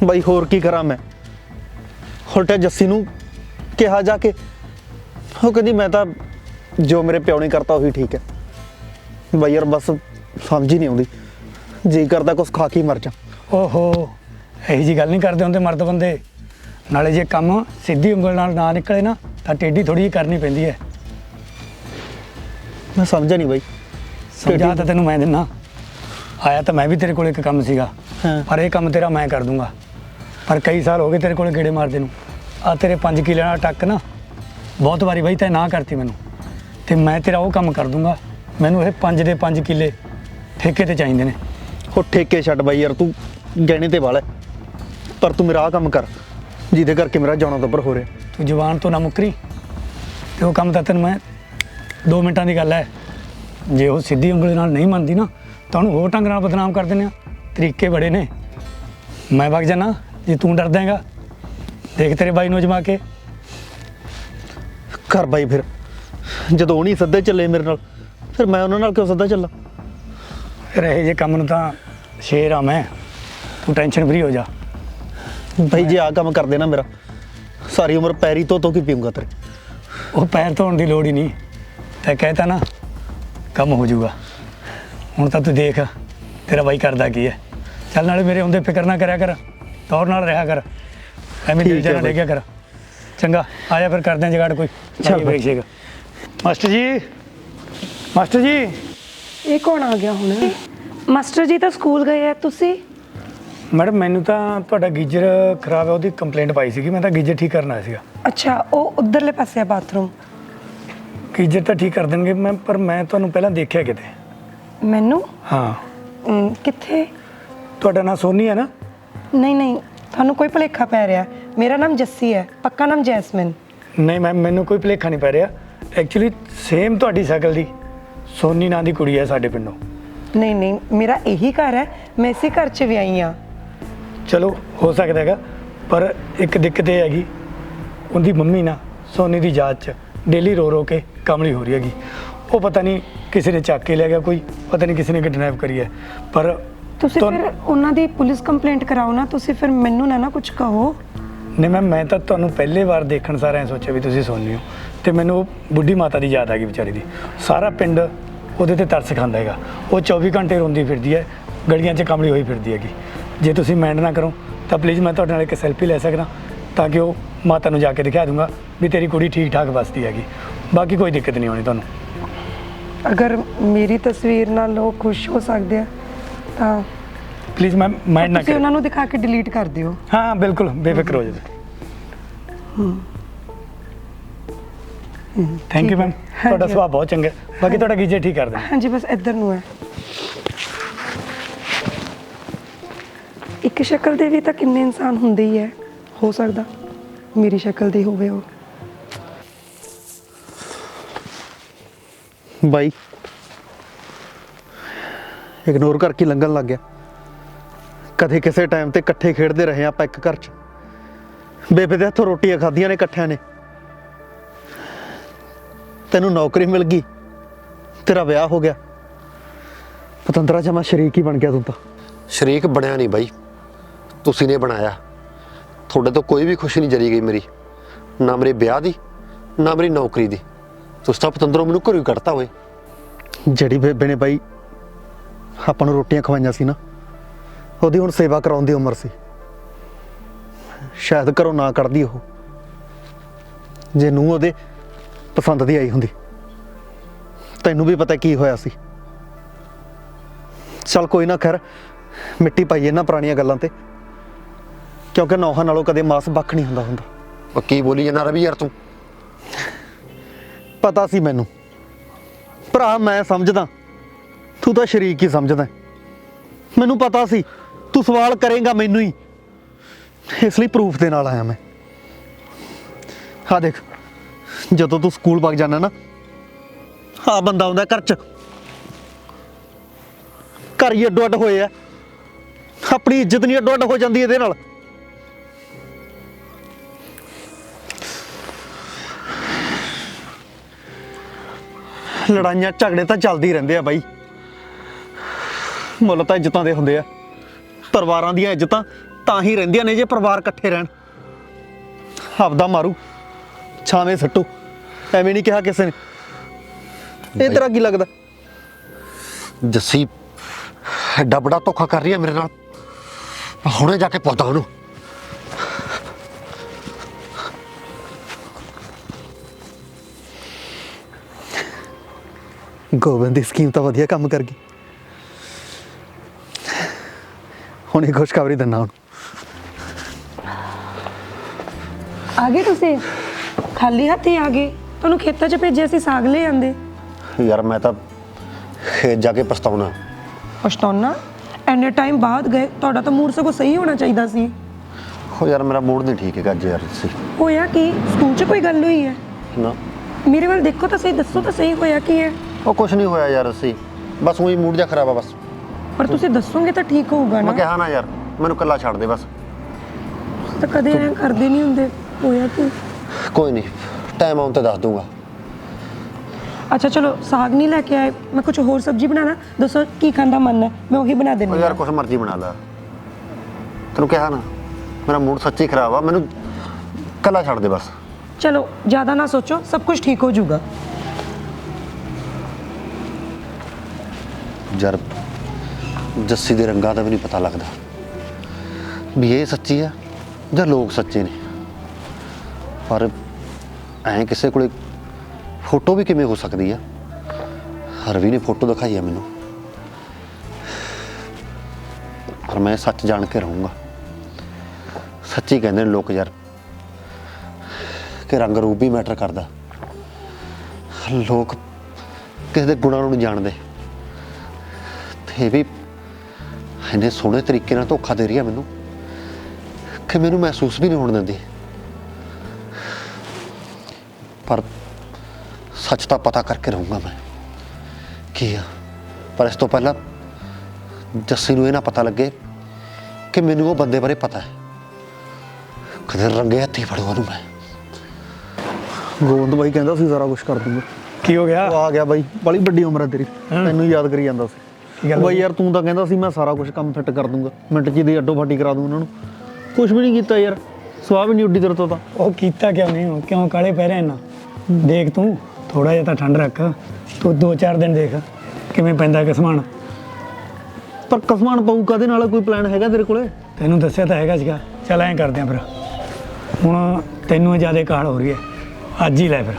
ਬਾਈ ਹੋਰ ਕੀ ਕਰਾਂ ਮੈਂ? ਉਲਟਾ ਜੱਸੀ ਨੂੰ ਕਿਹਾ ਜਾ ਕੇ ਉਹ ਕਹਿੰਦੀ ਮੈਂ ਤਾਂ ਜੋ ਮੇਰੇ ਪਿਓ ਨੇ ਕਰਤਾ ਉਹੀ ਠੀਕ ਹੈ। ਬਾਈ ਯਾਰ ਬਸ ਸਮਝ ਹੀ ਨਹੀਂ ਆਉਂਦੀ। ਜੀ ਕਰਦਾ ਕੁਛ ਖਾ ਕੇ ਹੀ ਮਰ ਜਾ। ਓਹੋ ਇਹੀ ਜੀ ਗੱਲ ਨਹੀਂ ਕਰਦੇ ਹੁੰਦੇ ਮਰਦ ਬੰਦੇ। ਨਾਲੇ ਜੇ ਕੰਮ ਸਿੱਧੀ ਉਂਗਲ ਨਾਲ ਨਾ ਨਿਕਲੇ ਨਾ ਤਾਂ ਟੇਢੀ ਥੋੜੀ ਜਿਹੀ ਕਰਨੀ ਪੈਂਦੀ ਹੈ। ਮੈਂ ਸਮਝਿਆ ਨਹੀਂ ਬਾਈ। ਸਮਝਾ ਤਾਂ ਤੈਨੂੰ ਮੈਂ ਦਿੰਨਾ। ਆਇਆ ਤਾਂ ਮੈਂ ਵੀ ਤੇਰੇ ਕੋਲ ਇੱਕ ਕੰਮ ਸੀਗਾ। ਹਾਂ। ਪਰ ਇਹ ਕੰਮ ਤੇਰਾ ਮੈਂ ਕਰ ਦੂੰਗਾ। ਪਰ ਕਈ ਸਾਲ ਹੋ ਗਏ ਤੇਰੇ ਕੋਲ ਗੇੜੇ ਮਾਰਦੇ ਨੂੰ। ਆ ਤੇਰੇ 5 ਕਿੱਲੇ ਨਾਲ ਟੱਕ ਨਾ ਬਹੁਤ ਵਾਰੀ ਬਾਈ ਤੈਂ ਨਾ ਕਰਤੀ ਮੈਨੂੰ। ਤੇ ਮੈਂ ਤੇਰਾ ਉਹ ਕੰਮ ਕਰ ਦੂੰਗਾ। ਮੈਨੂੰ ਇਹ 5 ਦੇ 5 ਕਿੱਲੇ ਠੇਕੇ ਤੇ ਚਾਹੀਦੇ ਨੇ। ਉਹ ਠੇਕੇ ਛੱਡ ਬਾਈ ਯਾਰ ਤੂੰ ਗਹਿਣੇ ਤੇ ਵਾਲਾ ਪਰ ਤੂੰ ਮੇਰਾ ਆਹ ਕੰਮ ਕਰ ਜਿਹਦੇ ਕਰਕੇ ਮੇਰਾ ਜਾਣਾ ਦੱਬਰ ਹੋ ਰਿਹਾ। ਤੂੰ ਜਵਾਨ ਤੋਂ ਨਾ ਮੁੱਕਰੀ। ਤੇ ਉਹ ਕੰਮ ਤਾਂ ਤੈਨੂੰ ਮੈਂ 2 ਮਿੰਟਾਂ ਦੀ ਗੱਲ ਹੈ ਜੇ ਉਹ ਸਿੱਧੀ ਉਂਗਲੀ ਨਾਲ ਨਹੀਂ ਮੰਨਦੀ ਨਾ ਤਾਂ ਉਹਨੂੰ ਹੋਰ ਢੰਗ ਨਾਲ ਬਦਨਾਮ ਕਰ ਦਿੰਦੇ ਆ। ਤਰੀਕੇ ਬੜੇ ਨੇ। ਮੈਂ ਵਗ ਜਾਣਾ ਜੇ ਤੂੰ ਡਰਦਾ ਹੈਗਾ ਦੇਖ ਤੇਰੇ ਬਾਈ ਨੂੰ ਜਮਾ ਕੇ। ਕਰ ਬਾਈ ਫਿਰ ਜਦੋਂ ਉਹ ਨਹੀਂ ਸੱਦੇ ਚੱਲੇ ਮੇਰੇ ਨਾਲ ਫਿਰ ਮੈਂ ਉਹਨਾਂ ਨਾਲ ਕਿਉਂ ਸੱਦਾ ਚੱਲਾਂ? ਫਿਰ ਇਹ ਜੇ ਕੰਮ ਨੂੰ ਤਾਂ ਸ਼ੇਰ ਆ ਮੈਂ। ਤੂੰ ਟੈਨਸ਼ਨ ਫਰੀ ਹੋ ਜਾ। ਭਾਈ ਜੇ ਆ ਕੰਮ ਕਰਦੇ ਨਾ ਮੇਰਾ ਸਾਰੀ ਉਮਰ ਪੈਰੀ ਤੋਂ ਤੋਂ ਕੀ ਪੀਊਂਗਾ ਤੇਰੇ। ਉਹ ਪੈਰ ਧੋਣ ਦੀ ਲੋੜ ਹੀ ਨਹੀਂ। ਤੈਂ ਕਹਿਤਾ ਨਾ ਕੰਮ ਹੋ ਜਾਊਗਾ। ਹੁਣ ਤਾਂ ਤੂੰ ਦੇਖ ਤੇਰਾ ਬਾਈ ਕਰਦਾ ਕੀ ਹੈ। ਚੱਲ ਨਾਲੇ ਮੇਰੇ ਹੁੰਦੇ ਫਿਕਰ ਨਾ ਕਰਿਆ ਕਰ ਤੌਰ ਨਾਲ ਰਿਹਾ ਕਰ। ਐਵੇਂ ਦਿਲ ਜਨਾ। ਡੇਗਿਆ ਕਰ। ਚੰਗਾ ਆਇਆ ਫਿਰ ਕਰਦੇ ਆਂ ਜਗਾੜ ਕੋਈ। ਚੱਲ ਬਾਈ। ਬੇਸ਼ੇਕ ਮਾਸਟਰ ਜੀ ਮਾਸਟਰ ਜੀ। ਇਹ ਕੌਣ ਆ ਗਿਆ ਹੁਣ? ਮਾਸਟਰ ਜੀ ਤਾਂ ਸਕੂਲ ਗਏ ਆ ਤੁਸੀਂ? ਮੈਡਮ ਮੈਨੂੰ ਤਾਂ ਤੁਹਾਡਾ ਗੀਜ਼ਰ ਖਰਾਬ ਹੈ ਉਹਦੀ ਕੰਪਲੇਂਟ ਪਾਈ ਸੀਗੀ ਮੈਂ ਤਾਂ ਗੀਜ਼ਰ ਠੀਕ ਕਰਨ ਆਇਆ ਸੀਗਾ। ਅੱਛਾ ਉਹ ਉਧਰਲੇ ਪਾਸੇ ਆ ਬਾਥਰੂਮ ਗੀਜ਼ਰ ਤਾਂ ਠੀਕ ਕਰ ਦੇਣਗੇ ਮੈਂ ਪਰ ਮੈਂ ਤੁਹਾਨੂੰ ਪਹਿਲਾਂ ਦੇਖਿਆ ਕਿਤੇ। ਮੈਨੂੰ? ਹਾਂ। ਅਮ, ਕਿੱਥੇ? ਤੁਹਾਡਾ ਨਾਂ ਸੋਨੀ ਹੈ ਨਾ? ਨਹੀਂ ਨਹੀਂ ਤੁਹਾਨੂੰ ਕੋਈ ਭੁਲੇਖਾ ਪੈ ਰਿਹਾ। ਮੇਰਾ ਨਾਮ ਜੱਸੀ ਹੈ ਪੱਕਾ ਨਾਮ ਜੈਸਮਿਨ। ਨਹੀਂ ਮੈਮ ਮੈਨੂੰ ਕੋਈ ਭੁਲੇਖਾ ਨਹੀਂ ਪੈ ਰਿਹਾ। ਐਕਚੁਅਲੀ ਸੇਮ ਤੁਹਾਡੀ ਸ਼ਕਲ ਦੀ। ਸੋਨੀ ਨਾਂ ਦੀ ਕੁੜੀ ਹੈ ਸਾਡੇ ਪਿੰਡੋਂ। ਨਹੀਂ ਨਹੀਂ ਮੇਰਾ ਇਹੀ ਘਰ ਹੈ ਮੈਂ ਇਸੇ ਘਰ 'ਚ ਵਿਆਹੀ ਹਾਂ। ਚਲੋ ਹੋ ਸਕਦਾ ਹੈਗਾ ਪਰ ਇੱਕ ਦਿੱਕਤ ਇਹ ਹੈਗੀ। ਉਹਦੀ ਮੰਮੀ ਨਾ ਸੋਨੀ ਦੀ ਯਾਦ 'ਚ ਡੇਲੀ ਰੋ ਰੋ ਕੇ ਕਮਲੀ ਹੋ ਰਹੀ ਹੈਗੀ। ਉਹ ਪਤਾ ਨਹੀਂ ਕਿਸੇ ਨੇ ਚੱਕ ਕੇ ਲੈ ਗਿਆ ਕੋਈ ਪਤਾ ਨਹੀਂ ਕਿਸੇ ਨੇ ਕਿਡਨੈਪ ਕਰੀ ਹੈ। ਪਰ ਤੁਸੀਂ ਫਿਰ ਉਹਨਾਂ ਦੀ ਪੁਲਿਸ ਕੰਪਲੇਂਟ ਕਰਾਓ ਨਾ ਤੁਸੀਂ ਫਿਰ ਮੈਨੂੰ ਨਾ ਨਾ ਕੁਝ ਕਹੋ। ਨਹੀਂ ਮੈਮ ਮੈਂ ਤਾਂ ਤੁਹਾਨੂੰ ਪਹਿਲੇ ਵਾਰ ਦੇਖਣ ਸਾਰ ਐ ਸੋਚਿਆ ਵੀ ਤੁਸੀਂ ਸੋਨੀ ਹੋ। ਤੇ ਮੈਨੂੰ ਉਹ ਬੁੱਢੀ ਮਾਤਾ ਦੀ ਯਾਦ ਆ ਗਈ ਵਿਚਾਰੀ ਦੀ। ਸਾਰਾ ਪਿੰਡ ਉਹਦੇ ਤੇ ਤਰਸ ਖਾਂਦਾ ਹੈਗਾ। ਉਹ 24 ਘੰਟੇ ਰੋਂਦੀ ਫਿਰਦੀ ਹੈ ਗਲੀਆਂ 'ਚ ਕਮਲੀ ਹੋਈ ਫਿਰਦੀ ਹੈਗੀ। ਜੇ ਤੁਸੀਂ ਮਾਈਂਡ ਨਾ ਕਰੋ ਤਾਂ ਪਲੀਜ਼ ਮੈਂ ਤੁਹਾਡੇ ਨਾਲ ਇੱਕ ਸੈਲਫੀ ਲੈ ਸਕਦਾ ਤਾਂ ਕਿ ਉਹ ਮਾਤਾ ਨੂੰ ਜਾ ਕੇ ਦਿਖਾ ਦੂੰਗਾ ਵੀ ਤੇਰੀ ਕੁੜੀ ਠੀਕ ਠਾਕ ਵਸਦੀ ਹੈਗੀ। ਬਾਕੀ ਕੋਈ ਦਿੱਕਤ ਨਹੀਂ ਹੋਣੀ ਤੁਹਾਨੂੰ। ਅਗਰ ਮੇਰੀ ਤਸਵੀਰ ਨਾਲ ਉਹ ਖੁਸ਼ ਹੋ ਸਕਦੇ ਆ ਤਾਂ ਪਲੀਜ਼ ਮੈਂ ਮਾਈਂਡ ਨਾ ਤੁਸੀਂ ਕਰੋ ਉਹਨਾਂ ਨੂੰ ਦਿਖਾ ਕੇ ਡਿਲੀਟ ਕਰ ਦਿਓ। ਹਾਂ ਬਿਲਕੁਲ ਬੇਫਿਕਰ ਹੋ ਜਾਓ। ਥੈਂਕ ਯੂ ਮੈਮ ਤੁਹਾਡਾ ਸੁਭਾਅ ਬਹੁਤ ਚੰਗਾ ਹੈ। ਬਾਕੀ ਤੁਹਾਡਾ ਗੀਜੇ ਠੀਕ ਕਰ ਦੇਣਾ। ਹਾਂਜੀ ਬਸ ਇੱਧਰ ਨੂੰ ਹੈ। ਇੱਕ ਸ਼ਕਲ ਦੇ ਵੀ ਤਾਂ ਕਿੰਨੇ ਇਨਸਾਨ ਹੁੰਦੇ ਹੀ ਹੈ। ਹੋ ਸਕਦਾ ਮੇਰੀ ਸ਼ਕਲ ਦੀ ਹੋਵੇ ਉਹ। ਬਾਈ। ਇਗਨੋਰ ਕਰਕੇ ਲੰਘਣ ਲੱਗ ਗਿਆ। ਕਦੇ ਕਿਸੇ ਟਾਈਮ ਤੇ ਇਕੱਠੇ ਖੇਡਦੇ ਰਹੇ ਆਪਾਂ ਇੱਕ ਘਰ 'ਚ। ਬੇਬੇ ਦੇ ਹੱਥੋਂ ਰੋਟੀਆਂ ਖਾਧੀਆਂ ਨੇ ਇਕੱਠਿਆਂ ਨੇ। ਤੈਨੂੰ ਨੌਕਰੀ ਮਿਲ ਗਈ। ਤੇਰਾ ਵਿਆਹ ਹੋ ਗਿਆ। ਪਤੰਦਰਾ, ਜਮਾ ਸ਼ਰੀਕ ਹੀ ਬਣ ਗਿਆ ਤੂੰ ਤਾਂ। ਸ਼ਰੀਕ ਬਣਿਆ ਨਹੀਂ ਬਾਈ। ਤੁਸੀਂ ਨੇ ਬਣਾਇਆ। ਤੁਹਾਡੇ ਤੋਂ ਕੋਈ ਵੀ ਖੁਸ਼ੀ ਨਹੀਂ ਜਰੀ ਗਈ ਮੇਰੀ। ਨਾ ਮੇਰੇ ਵਿਆਹ ਦੀ, ਨਾ ਮੇਰੀ ਨੌਕਰੀ ਦੀ। ਤੁਸੀਂ ਤਾਂ ਪਤੰਦਰੋਂ ਮੈਨੂੰ ਘਰੋਂ ਹੀ ਕੱਢਤਾ ਹੋਏ ਜਿਹੜੀ ਬੇਬੇ ਨੇ ਬਾਈ ਆਪਾਂ ਨੂੰ ਰੋਟੀਆਂ ਖਵਾਈਆਂ ਸੀ ਨਾ ਉਹਦੀ ਹੁਣ ਸੇਵਾ ਕਰਾਉਣ ਦੀ ਉਮਰ ਸੀ। ਸ਼ਾਇਦ ਘਰੋਂ ਨਾ ਕੱਢਦੀ ਉਹ। ਜੇ ਨੂੰ ਉਹਦੇ ਪਸੰਦ ਦੀ ਆਈ ਹੁੰਦੀ। ਤੈਨੂੰ ਵੀ ਪਤਾ ਕੀ ਹੋਇਆ ਸੀ। ਚਲ ਕੋਈ ਨਾ ਖੈਰ ਮਿੱਟੀ ਪਾਈਏ ਨਾ ਪੁਰਾਣੀਆਂ ਗੱਲਾਂ ਤੇ। ਕਿਉਂਕਿ ਨੌਹਾਂ ਨਾਲੋਂ ਕਦੇ ਮਾਸ ਵੱਖ ਨਹੀਂ ਹੁੰਦਾ ਹੁੰਦਾ। ਉਹ ਕੀ ਬੋਲੀ ਜਾਂਦਾ ਰਵੀ ਯਾਰ ਤੂੰ? ਪਤਾ ਸੀ ਮੈਨੂੰ। ਭਰਾ, ਮੈਂ ਸਮਝਦਾ। ਤੂੰ ਤਾਂ ਸ਼ਰੀਕ ਹੀ ਸਮਝਦਾ। ਮੈਨੂੰ ਪਤਾ ਸੀ, ਤੂੰ ਸਵਾਲ ਕਰੇਗਾ ਮੈਨੂੰ ਹੀ। ਇਸ ਲਈ ਪ੍ਰੂਫ ਦੇ ਨਾਲ ਆਇਆ ਮੈਂ। ਹਾਂ ਦੇਖ, ਜਦੋਂ ਤੂੰ ਸਕੂਲ ਵਗ ਜਾਣਾ ਨਾ ਹਾਂ ਬੰਦਾ ਆਉਂਦਾ ਘਰ ਚ। ਘਰ ਹੀ ਅੱਡੋ ਅੱਡ ਹੋਏ ਆ। ਆਪਣੀ ਇੱਜ਼ਤ ਨਹੀਂ ਅੱਡੋ ਅੱਡ ਹੋ ਜਾਂਦੀ ਇਹਦੇ ਨਾਲ। ਲੜਾਈਆਂ ਝਗੜੇ ਤਾਂ ਚੱਲਦੇ ਹੀ ਰਹਿੰਦੇ ਆ ਬਾਈ। ਮੁੱਲ ਤਾਂ ਇੱਜ਼ਤਾਂ ਦੇ ਹੁੰਦੇ ਆ। ਪਰਿਵਾਰਾਂ ਦੀਆਂ ਇੱਜ਼ਤਾਂ ਤਾਂ ਹੀ ਰਹਿੰਦੀਆਂ ਨੇ ਜੇ ਪਰਿਵਾਰ ਇਕੱਠੇ ਰਹਿਣ। ਆਪਦਾ ਮਾਰੂ ਛਾਵੇਂ ਸੱਟੂ ਐਵੇਂ ਨਹੀਂ ਕਿਹਾ ਕਿਸੇ ਨੇ। ਇਹ ਤੇਰਾ ਕੀ ਲੱਗਦਾ? ਜੱਸੀ ਐਡਾ ਬੜਾ ਧੋਖਾ ਕਰ ਰਹੀ ਹੈ ਮੇਰੇ ਨਾਲ। ਹੁਣੇ ਜਾ ਕੇ ਪੁੱਛਦਾ ਉਹਨੂੰ। ਗੋਬਿੰਦ ਦੀ ਸਕੀਮ ਤਾਂ ਵਧੀਆ ਕੰਮ ਕਰ ਗਈ। ਹੁਣ ਇਹ ਖੁਸ਼ਖਬਰੀ ਦਿੰਨਾ ਹੁਣ। ਆ ਗਏ ਤੁਸੀਂ? ਖਾਲੀ ਹੱਥੀ ਆ ਗਏ। ਤੁਹਾਨੂੰ ਖੇਤਾਂ 'ਚ ਭੇਜਿਆ ਸੀ ਸਾਗ ਲੈ ਆਂਦੇ। ਯਾਰ ਮੈਂ ਤਾਂ ਖੇਤ ਜਾ ਕੇ ਪਛਤਾਉਣਾ। ਪਛਤਾਉਣਾ? ਐਨੇ ਟਾਈਮ ਬਾਅਦ ਗਏ ਤੁਹਾਡਾ ਤਾਂ ਮੂਡ ਸਗੋਂ ਸਹੀ ਹੋਣਾ ਚਾਹੀਦਾ ਸੀ। ਹੋ ਯਾਰ ਮੇਰਾ ਮੂਡ ਨਹੀਂ ਠੀਕ ਹੈਗਾ ਅੱਜ ਯਾਰ ਸੀ। ਹੋਇਆ ਕੀ? ਸਕੂਲ 'ਚ ਕੋਈ ਗੱਲ ਹੋਈ ਹੈ? ਨਾ। ਮੇਰੇ ਵੱਲ ਦੇਖੋ ਤਾਂ ਸਹੀ ਦੱਸੋ ਤਾਂ ਸਹੀ ਹੋਇਆ ਕੀ ਹੈ? ਉਹ ਕੁਝ ਨਹੀਂ ਹੋਇਆ ਯਾਰ ਅਸੀਂ। ਬਸ ਉਹੀ ਮੂਡ ਜਿਹਾ ਖਰਾਬ ਆ ਬਸ। ਪਰ ਤੁਸੀਂ ਦੱਸੋਗੇ ਤਾਂ ਠੀਕ ਹੋਊਗਾ ਮੈਂ ਨਾ। ਕਿਹਾ ਨਾ ਯਾਰ ਮੈਨੂੰ ਕੱਲਾ ਛੱਡ ਦੇ ਬਸ। ਤਾਂ ਕਦੇ ਐਂ ਕਰਦੇ ਨਹੀਂ ਹੁੰਦੇ। ਹੋਇਆ ਕੀ? ਕੋਈ ਨਹੀਂ ਟਾਈਮ ਆਉਣ ਤੇ ਦੱਸ ਦੂੰਗਾ ਅੱਛਾ ਚਲੋ ਸਾਗ ਨਹੀਂ ਲੈ ਕੇ ਆਏ। ਮੈਂ ਕੁਝ ਹੋਰ ਸਬਜ਼ੀ ਬਣਾਣਾ? ਦੱਸੋ ਕੀ ਖਾਂਦਾ ਮਨ ਹੈ। ਮੈਂ ਉਹੀ ਬਣਾ ਉਹ ਦਿੰਦੀ ਯਾਰ ਕੁਛ ਮਰਜ਼ੀ ਬਣਾ ਲੈ। ਤੈਨੂੰ ਕਿਹਾ ਨਾ ਮੇਰਾ ਮੂਡ ਸੱਚੀ ਖਰਾਬ ਆ। ਮੈਨੂੰ ਕੱਲਾ ਛੱਡ ਦੇ ਬਸ। ਚਲੋ ਜ਼ਿਆਦਾ ਨਾ ਸੋਚੋ ਸਭ ਕੁਝ ਠੀਕ ਹੋ ਜਾਊਗਾ। ਯਾਰ ਜੱਸੀ ਦੇ ਰੰਗਾਂ ਦਾ ਵੀ ਨਹੀਂ ਪਤਾ ਲੱਗਦਾ। ਵੀ ਇਹ ਸੱਚੀ ਆ ਜਾਂ ਲੋਕ ਸੱਚੇ ਨੇ। ਪਰ ਐਂ ਕਿਸੇ ਕੋਲੇ ਫੋਟੋ ਵੀ ਕਿਵੇਂ ਹੋ ਸਕਦੀ ਆ? ਹਰਵੀ ਨੇ ਫੋਟੋ ਦਿਖਾਈ ਆ ਮੈਨੂੰ। ਪਰ ਮੈਂ ਸੱਚ ਜਾਣ ਕੇ ਰਹੂੰਗਾ। ਸੱਚੀ ਕਹਿੰਦੇ ਨੇ ਲੋਕ ਯਾਰ ਕਿ ਰੰਗ ਰੂਪ ਵੀ ਮੈਟਰ ਕਰਦਾ। ਲੋਕ ਕਿਸੇ ਦੇ ਗੁਣਾਂ ਨੂੰ ਨਹੀਂ ਜਾਣਦੇ। ਇਹ ਵੀ ਇੰਨੇ ਸੋਹਣੇ ਤਰੀਕੇ ਨਾਲ ਧੋਖਾ ਦੇ ਰਹੀ ਆ ਮੈਨੂੰ ਕਿ ਮੈਨੂੰ ਮਹਿਸੂਸ ਵੀ ਨਹੀਂ ਹੋਣ ਦਿੰਦੀ। ਪਰ ਸੱਚ ਤਾਂ ਪਤਾ ਕਰਕੇ ਰਹੂੰਗਾ ਮੈਂ। ਕੀ ਆ? ਪਰ ਇਸ ਤੋਂ ਪਹਿਲਾਂ ਜੱਸੀ ਨੂੰ ਇਹ ਨਾ ਪਤਾ ਲੱਗੇ ਕਿ ਮੈਨੂੰ ਉਹ ਬੰਦੇ ਬਾਰੇ ਪਤਾ ਹੈ। ਕਦੇ ਰੰਗੇ ਹੱਥੀ ਫੜੂ ਉਹਨੂੰ ਮੈਂ। ਗੋਬਿੰਦ ਬਾਈ ਕਹਿੰਦਾ ਸੀ ਸਾਰਾ ਕੁਝ ਕਰ ਦੂੰਗਾ। ਕੀ ਹੋ ਗਿਆ? ਉਹ ਆ ਗਿਆ ਬਾਈ ਬੜੀ ਵੱਡੀ ਉਮਰ ਹੈ ਤੇਰੀ। ਤੈਨੂੰ ਯਾਦ ਕਰੀ ਜਾਂਦਾ ਸੀ। ਕੀ ਗੱਲ ਬਾਈ? ਯਾਰ ਤੂੰ ਤਾਂ ਕਹਿੰਦਾ ਸੀ ਮੈਂ ਸਾਰਾ ਕੁਝ ਕੰਮ ਫਿੱਟ ਕਰ ਦੂੰਗਾ। ਮਿੰਟ 'ਚ ਹੀ ਦੀ ਅੱਡੋ ਫਾਟੀ ਕਰਾ ਦੂੰ ਉਹਨਾਂ ਨੂੰ। ਕੁਝ ਵੀ ਨਹੀਂ ਕੀਤਾ ਯਾਰ। ਸਵਾਹ ਵੀ ਨਹੀਂ ਉੱਡੀ ਤੇਰੇ ਤੋਂ ਤਾਂ। ਉਹ ਕੀਤਾ ਕਿਉਂ ਨਹੀਂ? ਉਹ ਕਿਉਂ ਕਾਲੇ ਪੈ ਰਿਹਾ ਇੰਨਾ? ਦੇਖ ਤੂੰ ਥੋੜਾ ਜਿਹਾ ਤਾਂ ਠੰਡ ਰੱਖ। ਤੂੰ ਦੋ ਚਾਰ ਦਿਨ ਦੇਖ ਕਿਵੇਂ ਪੈਂਦਾ ਕਿਸਮਾਨ ਪਰ ਕਸਮਾਨ ਪਊ ਕਦੇ ਨਾਲ? ਕੋਈ ਪਲਾਨ ਹੈਗਾ ਤੇਰੇ ਕੋਲੇ? ਤੈਨੂੰ ਦੱਸਿਆ ਤਾਂ ਹੈਗਾ ਸੀਗਾ। ਚੱਲ ਐਂ ਕਰਦੇ ਆ ਫਿਰ। ਹੁਣ ਤੈਨੂੰ ਜ਼ਿਆਦਾ ਕਾਲ ਹੋ ਰਹੀ ਹੈ। ਅੱਜ ਹੀ ਲੈ ਫਿਰ।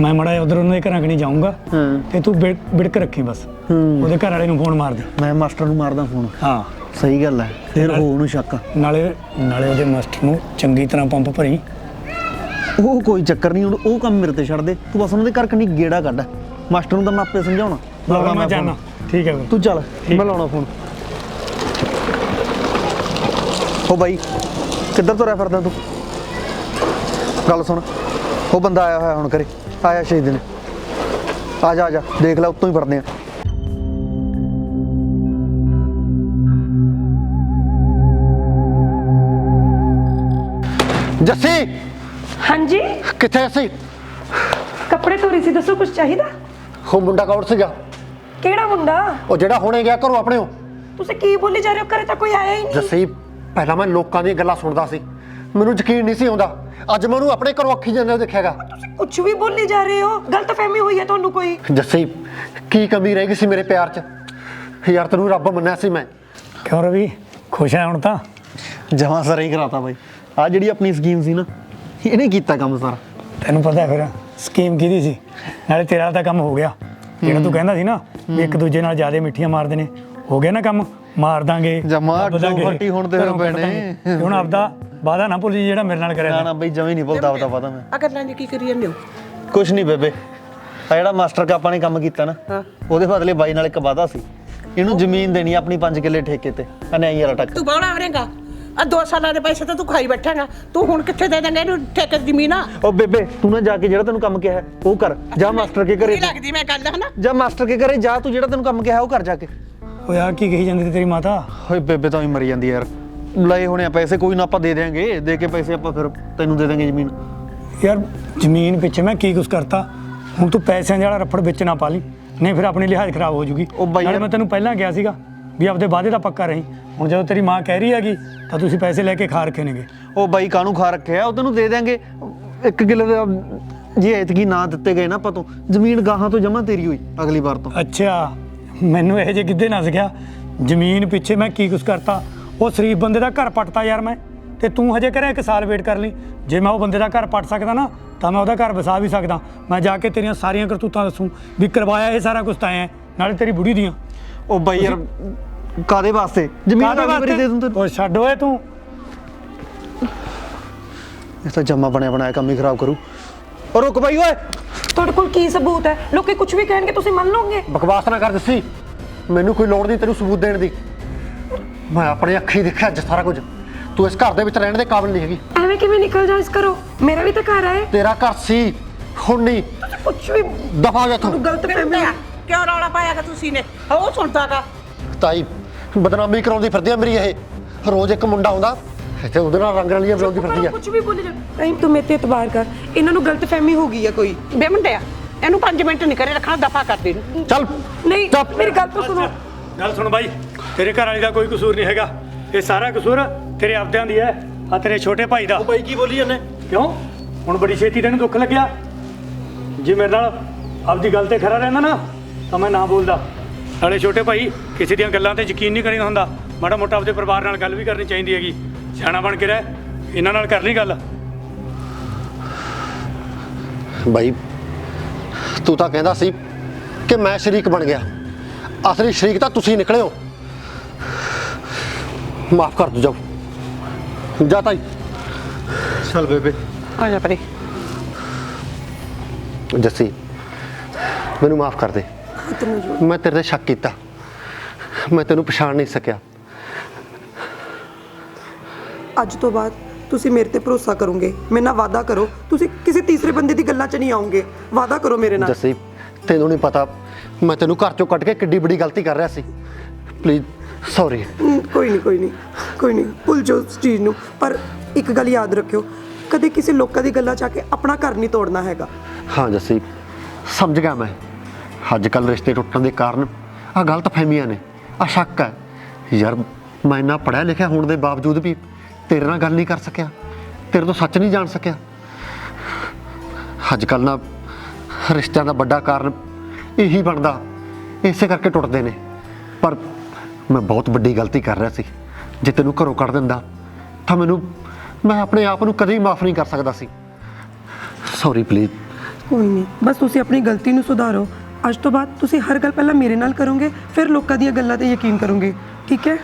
ਮੈਂ ਮੜਾ ਉਧਰ ਉਹਨਾਂ ਦੇ ਘਰਾਂ ਕਣੀ ਜਾਊਂਗਾ ਹਾਂ। ਤੇ ਤੂੰ ਬਿੜ- ਬਿੜਕ ਰੱਖੀ ਬਸ। ਹੂੰ। ਉਹਦੇ ਘਰ ਵਾਲੇ ਨੂੰ ਫੋਨ ਮਾਰ ਦੇ। ਮੈਂ ਮਾਸਟਰ ਨੂੰ ਮਾਰਦਾ ਫੋਨ ਹਾਂ। ਸਹੀ ਗੱਲ ਹੈ। ਫਿਰ ਹੋ ਉਹਨੂੰ ਸ਼ੱਕ ਨਾਲੇ ਨਾਲੇ ਉਹਦੇ ਮਾਸਟਰ ਨੂੰ ਚੰਗੀ ਤਰ੍ਹਾਂ ਪੰਪ ਭਰੀ। ਉਹ ਕੋਈ ਚੱਕਰ ਨਹੀਂ ਹੁਣ ਉਹ ਕੰਮ ਮੇਰੇ ਤੇ ਛੱਡ ਦੇ। ਤੂੰ ਬਸ ਉਹਨਾਂ ਦੇ ਘਰ ਕਨੀ ਗੇੜਾ ਕੱਢ। ਮਾਸਟਰ ਨੂੰ ਤਾਂ ਮੈਂ ਆਪੇ ਸਮਝਾਉਣਾ। ਲਾਉਣਾ ਮੈਂ ਜਾਣਾ। ਠੀਕ ਹੈ ਤੂੰ ਚੱਲ ਮੈਂ ਲਾਉਣਾ ਫੋਨ ਹੋ ਬਾਈ ਕਿੱਧਰ ਤੁਰਿਆ ਫਿਰਦਾ ਤੂੰ? ਗੱਲ ਸੁਣ। ਉਹ ਬੰਦਾ ਆਇਆ ਹੋਇਆ ਹੁਣ ਕਰੇ ਆਇਆ ਸ਼ਹੀਦ ਨੇ। ਆ ਜਾ ਆ ਜਾ ਦੇਖ ਲੈ ਉੱਤੋਂ ਹੀ ਫੜਦੇ ਆ। ਜੱਸੀ! ਹਾਂਜੀ? ਕਿੱਥੇ ਸੀ ਕੱਪੜੇ ਧੋਰੀ ਸੀ ਦੱਸੋ ਕੁਝ ਚਾਹੀਦਾ? ਉਹ ਮੁੰਡਾ ਕੌਣ ਸੀਗਾ? ਕਿਹੜਾ ਮੁੰਡਾ? ਉਹ ਜਿਹੜਾ ਹੁਣੇ ਗਿਆ ਘਰੋਂ ਆਪਣੇ ਉਹ। ਤੁਸੀਂ ਕੀ ਬੋਲੀ ਜਾ ਰਹੇ ਹੋ? ਘਰੇ ਤਾਂ ਕੋਈ ਆਇਆ ਹੀ ਨਹੀਂ। ਜੱਸੀ ਪਹਿਲਾਂ ਮੈਂ ਲੋਕਾਂ ਦੀਆਂ ਗੱਲਾਂ ਸੁਣਦਾ ਸੀ। ਮੈਨੂੰ ਯਕੀਨ ਨਹੀਂ ਸੀ ਆਉਂਦਾ। ਅੱਜ ਮੈਂ ਉਹਨੂੰ ਆਪਣੇ ਘਰੋਂ ਅੱਖੀ ਜਾਂਦੇ ਦੇਖਿਆਗਾ। ਤੁਸੀਂ ਕੁਝ ਵੀ ਬੋਲੀ ਜਾ ਰਹੇ ਹੋ? ਗਲਤਫਹਿਮੀ ਹੋਈ ਹੈ ਤੁਹਾਨੂੰ ਕੋਈ? ਜੱਸੀ ਕੀ ਕਮੀ ਰਹਿ ਗਈ ਸੀ ਮੇਰੇ ਪਿਆਰ 'ਚ? ਯਾਰ ਤੈਨੂੰ ਰੱਬ ਮੰਨਿਆ ਸੀ ਮੈਂ। ਕਿਉਂ ਰਵੀ? ਖੁਸ਼ ਹੈ ਹੁਣ ਤਾਂ? ਜਮਾਂ ਸਾਰਾ ਹੀ ਕਰਾਤਾ ਬਾਈ। ਆ ਜਿਹੜੀ ਆਪਣੀ ਸਕੀਮ ਸੀ ਨਾ ਇਹਨੇ ਕੀਤਾ ਕੰਮ ਸਾਰਾ। ਤੈਨੂੰ ਪਤਾ ਹੈ ਫਿਰ ਸਕੀਮ ਕਿਹਦੀ ਸੀ? ਨਾਲੇ ਤੇਰਾ ਤਾਂ ਕੰਮ ਹੋ ਗਿਆ। ਜਿਹੜਾ ਤੂੰ ਕਹਿੰਦਾ ਸੀ ਨਾ ਵੀ ਇੱਕ ਦੂਜੇ ਨਾਲ ਜ਼ਿਆਦਾ ਮਿੱਠੀਆਂ ਮਾਰਦੇ ਨੇ ਹੋ ਗਿਆ ਨਾ ਕੰਮ? ਮਾਰ ਦਾਂਗੇ। ਜਮਾਂ ਫੱਟੀ ਹੁਣ ਤੇ ਪੈਣੇ। ਹੁਣ ਆਪਦਾ ਵਾਦਾ ਨਾ ਭੁੱਲੀ ਜਿਹੜਾ ਮੇਰੇ ਨਾਲ ਕਰਿਆ ਨਾ। ਨਾ ਬਈ ਜਮੀ ਨਹੀਂ ਭੁੱਲਦਾ ਉਹਦਾ ਪਤਾ ਮੈਂ। ਆ ਗੱਲਾਂ ਜੀ ਕੀ ਕਰੀ ਜਾਂਦੇ ਹੋ? ਕੁਛ ਨਹੀਂ ਬੇਬੇ। ਆ ਜਿਹੜਾ ਮਾਸਟਰ ਕਾਪਾ ਨੇ ਕੰਮ ਕੀਤਾ ਨਾ ਹਾਂ। ਉਹਦੇ ਬਦਲੇ ਬਾਈ ਨਾਲ ਇੱਕ ਵਾਦਾ ਸੀ। ਇਹਨੂੰ ਜ਼ਮੀਨ ਦੇਣੀ ਆ ਆਪਣੀ 5 ਕਿੱਲੇ ਠੇਕੇ ਤੇ ਅਨਿਆਈ ਵਾਲਾ ਟੱਕ। ਤੂੰ ਬੌੜਾ ਵਰੇਗਾ ਆ ਦੋ ਸਾਲਾਂ ਦੇ ਪੈਸੇ ਤਾਂ ਤੂੰ ਖਾਈ ਬੈਠਾਂਗਾ। ਤੂੰ ਹੁਣ ਕਿੱਥੇ ਦੇ ਦੇਂਗਾ ਇਹਨੂੰ ਠੇਕੇ ਦੀ ਜ਼ਮੀਨ ਆ? ਉਹ ਬੇਬੇ ਤੂੰ ਨਾ ਜਾ ਕੇ ਜਿਹੜਾ ਤੈਨੂੰ ਕੰਮ ਕਿਹਾ ਹੈ, ਉਹ ਕਰ। ਜਾ ਮਾਸਟਰ ਕੇ ਘਰੇ ਕੀ ਲੱਗਦੀ ਮੈਂ ਗੱਲ ਹਨਾ? ਜਾ ਮਾਸਟਰ ਕੇ ਘਰੇ ਜਾ ਤੂੰ ਜਿਹੜਾ ਤੈਨੂੰ ਕੰਮ ਕਿਹਾ ਉਹ ਕਰ ਜਾ ਕੇ। ਓਏ ਆ ਕੀ ਕਹੀ ਜਾਂਦੀ ਤੀ ਤੇਰੀ ਮਾਤਾ? ਓਏ ਬੇਬੇ ਤਾਂ ਹੀ ਮਰੀ ਜਾਂਦੀ ਯਾਰ। ਲਏ ਹੋਣੇ ਆ ਪੈਸੇ ਕੋਈ ਨਾ ਆਪਾਂ ਦੇ ਦੇਾਂਗੇ ਦੇ ਕੇ ਪੈਸੇ ਆਪਾਂ ਫਿਰ ਤੈਨੂੰ ਦੇ ਦਾਂਗੇ ਜ਼ਮੀਨ। ਯਾਰ ਜ਼ਮੀਨ ਪਿੱਛੇ ਮੈਂ ਕੀ ਕੁਛ ਕਰਤਾ? ਹੁਣ ਤੂੰ ਪੈਸਿਆਂ ਦੇ ਵਾਲਾ ਰੱਫੜ ਵਿੱਚ ਨਾ ਪਾ ਲਈ। ਨਹੀਂ ਫਿਰ ਆਪਣੀ ਲਿਹਾਜ਼ ਖਰਾਬ ਹੋ ਜੂਗੀ। ਉਹ ਬਾਈ ਨਾਲੇ ਮੈਂ ਤੈਨੂੰ ਪਹਿਲਾਂ ਕਿਹਾ ਸੀਗਾ ਵੀ ਆਪਦੇ ਵਾਅਦੇ ਦਾ ਪੱਕਾ ਰਹੀਂ। ਹੁਣ ਜਦੋਂ ਤੇਰੀ ਮਾਂ ਕਹਿ ਰਹੀ ਹੈਗੀ ਤਾਂ ਤੁਸੀਂ ਪੈਸੇ ਲੈ ਕੇ ਖਾ ਰੱਖੇ ਨੇਗੇ। ਉਹ ਬਾਈ ਕਾਹਨੂੰ ਖਾ ਰੱਖਿਆ? ਉਹ ਤੈਨੂੰ ਦੇ ਦਿਆਂਗੇ। ਇੱਕ ਕਿੱਲੇ ਦਾ ਜੇ ਐਤਕੀ ਨਾ ਦਿੱਤੇ ਗਏ ਨਾ ਪਤੋਂ ਜ਼ਮੀਨ ਗਾਹਾਂ ਤੋਂ ਜਮਾ ਤੇਰੀ ਹੋਈ ਅਗਲੀ ਵਾਰ ਤੋਂ। ਅੱਛਾ ਮੈਨੂੰ ਇਹ ਜੇ ਕਿੱਦੇ ਨਸ ਗਿਆ ਜ਼ਮੀਨ ਪਿੱਛੇ ਮੈਂ ਕੀ ਕੁਛ ਕਰਤਾ? ਉਹ ਸ਼ਰੀਫ ਬੰਦੇ ਦਾ ਘਰ ਪੱਟਤਾ ਯਾਰ ਮੈਂ ਤੇ ਤੂੰ ਹਜੇ ਕਰਿਆ ਇੱਕ ਸਾਲ ਵੇਟ ਕਰ ਲਈ? ਜੇ ਮੈਂ ਉਹ ਬੰਦੇ ਦਾ ਘਰ ਪੱਟ ਸਕਦਾ ਨਾ ਤਾਂ ਮੈਂ ਉਹਦਾ ਘਰ ਵਸਾ ਵੀ ਸਕਦਾ। ਮੈਂ ਜਾ ਕੇ ਤੇਰੀਆਂ ਸਾਰੀਆਂ ਕਰਤੂਤਾਂ ਦੱਸੂ ਵੀ ਕਰਵਾਇਆ ਇਹ ਸਾਰਾ ਕੁਝ ਤਾਂ ਐ ਨਾਲੇ ਤੇਰੀ ਬੁੜੀ ਦੀਆਂ। ਉਹ ਬਾਈ ਯਾਰ ਕਾਦੇ ਵਾਸਤੇ? ਜ਼ਮੀਨ ਕਾਹਦੇ ਦਾ ਵਾਰੀ ਦੇ ਦੂੰ ਤੈਨੂੰ? ਉਹ ਛੱਡ ਓਏ ਤੂੰ। ਇਹ ਤਾਂ ਜਮਾ ਬਣਿਆ ਬਣਾਇਆ ਕੰਮ ਹੀ ਖਰਾਬ ਕਰੂ। ਉਹ ਰੁਕ ਬਾਈ ਓਏ! ਤੁਹਾਡੇ ਕੋਲ ਕੀ ਸਬੂਤ ਹੈ? ਲੋਕੀ ਕੁਝ ਵੀ ਕਹਿਣਗੇ ਤੁਸੀਂ ਮੰਨ ਲਓਗੇ ਬਕਵਾਸ ਨਾ ਕਰ ਦੱਸੀ ਮੈਨੂੰ ਕੋਈ ਲੋੜ ਨਹੀਂ ਤੈਨੂੰ ਸਬੂਤ ਦੇਣ ਦੀ। ਮੈਂ ਆਪਣੇ ਅੱਖੀਂ ਦੇਖਿਆ ਅੱਜ ਸਾਰਾ ਕੁਝ। ਤੂੰ ਇਸ ਘਰ ਦੇ ਵਿੱਚ ਰਹਿਣ ਦੇ ਕਾਬਿਲ ਨਹੀਂ ਹੈਗੀ। ਐਵੇਂ ਕਿਵੇਂ ਨਿਕਲ ਜਾ ਇਸ ਕਰੋ ਮੇਰਾ ਵੀ ਤਾਂ ਘਰ ਹੈ ਤੇਰਾ ਘਰ ਸੀ ਹੁਣ ਨਹੀਂ। ਕੁਝ ਵੀ ਦਫਾ ਹੋ। ਜਾ ਤੂੰ ਗਲਤ ਫਹਿਮੀ ਕਿਆ ਕਿਉਂ ਰੌਲਾ ਪਾਇਆਗਾ ਤੁਸੀਂ ਨੇ? ਉਹ ਸੁਣਦਾਗਾ। ਤਾਈ ਬਦਨਾਮੀ ਕਰਾਉਂਦੀ ਫਿਰਦੀ ਆ ਮੇਰੀ ਇਹ। ਰੋਜ਼ ਇੱਕ ਮੁੰਡਾ ਆਉਂਦਾ ਇੱਥੇ ਉਹਦੇ ਨਾਲ ਰੰਗ ਰਲੀਆਂ ਬਣਾਉਂਦੀ ਫਿਰਦੀ ਆ। ਕੁਝ ਵੀ ਬੋਲੇ ਜਾ। ਟਾਈਮ ਤੂੰ ਮੇਰੇ ਤੇ ਇਤਬਾਰ ਕਰ। ਇਹਨਾਂ ਨੂੰ ਗਲਤ ਫਹਿਮੀ ਹੋ ਗਈ ਹੈ ਕੋਈ। ਬੇ ਮੁੰਡਿਆ ਇਹਨੂੰ 5 ਮਿੰਟ ਨਹੀਂ ਕਰੇ ਰੱਖਣਾ ਦਫਾ ਕਰ ਦੇ। ਚੱਲ ਨਹੀਂ ਮੇਰੀ ਗੱਲ ਤਾਂ ਸੁਣੋ। ਗੱਲ ਸੁਣ ਬਾਈ। ਤੇਰੇ ਘਰ ਵਾਲੀ ਦਾ ਕੋਈ ਕਸੂਰ ਨਹੀਂ ਹੈਗਾ। ਇਹ ਸਾਰਾ ਕਸੂਰ ਤੇਰੇ ਆਪਦਿਆਂ ਦੀ ਹੈ ਆ ਤੇਰੇ ਛੋਟੇ ਭਾਈ ਦਾ। ਬਾਈ ਕੀ ਬੋਲੀ ਜਾਂਦੇ ਕਿਉਂ? ਹੁਣ ਬੜੀ ਛੇਤੀ ਤੈਨੂੰ ਦੁੱਖ ਲੱਗਿਆ। ਜੇ ਮੇਰੇ ਨਾਲ ਆਪਦੀ ਗੱਲ ਤੇ ਖਰਾ ਰਹਿੰਦਾ ਨਾ ਤਾਂ ਮੈਂ ਨਾ ਬੋਲਦਾ। ਨਾਲੇ ਛੋਟੇ ਭਾਈ ਕਿਸੇ ਦੀਆਂ ਗੱਲਾਂ ਤੇ ਯਕੀਨ ਨਹੀਂ ਕਰੀਦਾ ਹੁੰਦਾ। ਮਾੜਾ ਮੋਟਾ ਆਪਦੇ ਪਰਿਵਾਰ ਨਾਲ ਗੱਲ ਵੀ ਕਰਨੀ ਚਾਹੀਦੀ ਹੈਗੀ। ਸਿਆਣਾ ਬਣ ਕੇ ਰਹਿ ਇਹਨਾਂ ਨਾਲ ਕਰ ਲਈ ਗੱਲ। ਬਾਈ ਤੂੰ ਤਾਂ ਕਹਿੰਦਾ ਸੀ ਕਿ ਮੈਂ ਸ਼ਰੀਕ ਬਣ ਗਿਆ। ਅਸਲੀ ਸ਼ਰੀਕ ਤਾਂ ਤੁਸੀਂ ਨਿਕਲੇ ਹੋ। ਮਾਫ ਕਰ ਦੋ ਜਾਓ। ਜਾ ਤਾਈ। ਚੱਲ ਬੇਬੇ। ਆ ਜਾ ਪਰੇ। ਜੱਸੀ ਮੈਨੂੰ ਮਾਫ ਕਰ ਦੇ। ਮੈਂ ਤੇਰੇ ਤੇ ਸ਼ੱਕ ਕੀਤਾ। ਮੈਂ ਤੈਨੂੰ ਪਛਾਣ ਨਹੀਂ ਸਕਿਆ। ਅੱਜ ਤੋਂ ਬਾਅਦ ਤੁਸੀਂ ਮੇਰੇ ਤੇ ਭਰੋਸਾ ਕਰੋਗੇ। ਮੇਰੇ ਨਾਲ ਵਾਅਦਾ ਕਰੋ। ਤੁਸੀਂ ਕਿਸੇ ਤੀਸਰੇ ਬੰਦੇ ਦੀ ਗੱਲਾਂ 'ਚ ਨਹੀਂ ਆਉਂਗੇ ਵਾਅਦਾ ਕਰੋ ਮੇਰੇ ਨਾਲ। ਜੱਸੀ ਤੈਨੂੰ ਨਹੀਂ ਪਤਾ ਮੈਂ ਤੈਨੂੰ ਘਰ ਚੋਂ ਕੱਢ ਕੇ ਕਿੱਡੀ ਬੜੀ ਗਲਤੀ ਕਰ ਰਿਹਾ ਸੀ। ਪਲੀਜ਼ ਸੌਰੀ ਹਮ, ਕੋਈ ਨਹੀਂ ਕੋਈ ਨਹੀਂ ਕੋਈ ਨਹੀਂ ਭੁੱਲ ਜਾਓ ਉਸ ਚੀਜ਼ ਨੂੰ। ਪਰ ਇੱਕ ਗੱਲ ਯਾਦ ਰੱਖਿਓ ਕਦੇ ਕਿਸੇ ਲੋਕਾਂ ਦੀ ਗੱਲਾਂ 'ਚ ਆ ਕੇ ਆਪਣਾ ਘਰ ਨਹੀਂ ਤੋੜਨਾ ਹੈਗਾ। ਹਾਂ ਜੱਸੀ ਸਮਝ ਗਿਆ ਮੈਂ। ਅੱਜ ਕੱਲ ਰਿਸ਼ਤੇ ਟੁੱਟਣ ਦੇ ਕਾਰਨ ਆ ਗਲਤ ਫਹਿਮੀਆਂ ਨੇ ਆ ਸ਼ੱਕ ਹੈ। ਯਾਰ ਮੈਂ ਇੰਨਾ ਪੜਿਆ ਲਿਖਿਆ ਹੋਣ ਦੇ ਬਾਵਜੂਦ ਵੀ ਤੇਰੇ ਨਾਲ ਗੱਲ ਨਹੀਂ ਕਰ ਸਕਿਆ ਤੇਰੇ ਤੋਂ ਸੱਚ ਨਹੀਂ ਜਾਣ ਸਕਿਆ। ਅੱਜ ਕੱਲ ਨਾ ਰਿਸ਼ਤਿਆਂ ਦਾ ਵੱਡਾ ਕਾਰਨ ਇਹੀ ਬਣਦਾ ਇਸੇ ਕਰਕੇ ਟੁੱਟਦੇ ਨੇ। ਪਰ ਮੈਂ ਬਹੁਤ ਵੱਡੀ ਗਲਤੀ ਕਰ ਰਿਹਾ ਸੀ। ਜੇ ਤੈਨੂੰ ਘਰੋਂ ਕੱਢ ਦਿੰਦਾ ਤਾਂ ਮੈਨੂੰ ਮੈਂ ਆਪਣੇ ਆਪ ਨੂੰ ਕਦੇ ਮਾਫ ਨਹੀਂ ਕਰ ਸਕਦਾ ਸੀ। ਸੌਰੀ ਪਲੀਜ਼ ਕੋਈ ਨਹੀਂ। ਬਸ ਤੁਸੀਂ ਆਪਣੀ ਗਲਤੀ ਨੂੰ ਸੁਧਾਰੋ। ਅੱਜ ਤੋਂ ਬਾਅਦ ਤੁਸੀਂ ਹਰ ਗੱਲ ਪਹਿਲਾਂ ਮੇਰੇ ਨਾਲ ਕਰੋਗੇ ਫਿਰ ਲੋਕਾਂ ਦੀਆਂ ਗੱਲਾਂ ਤੇ ਯਕੀਨ ਕਰੋਗੇ। ਠੀਕ ਹੈ।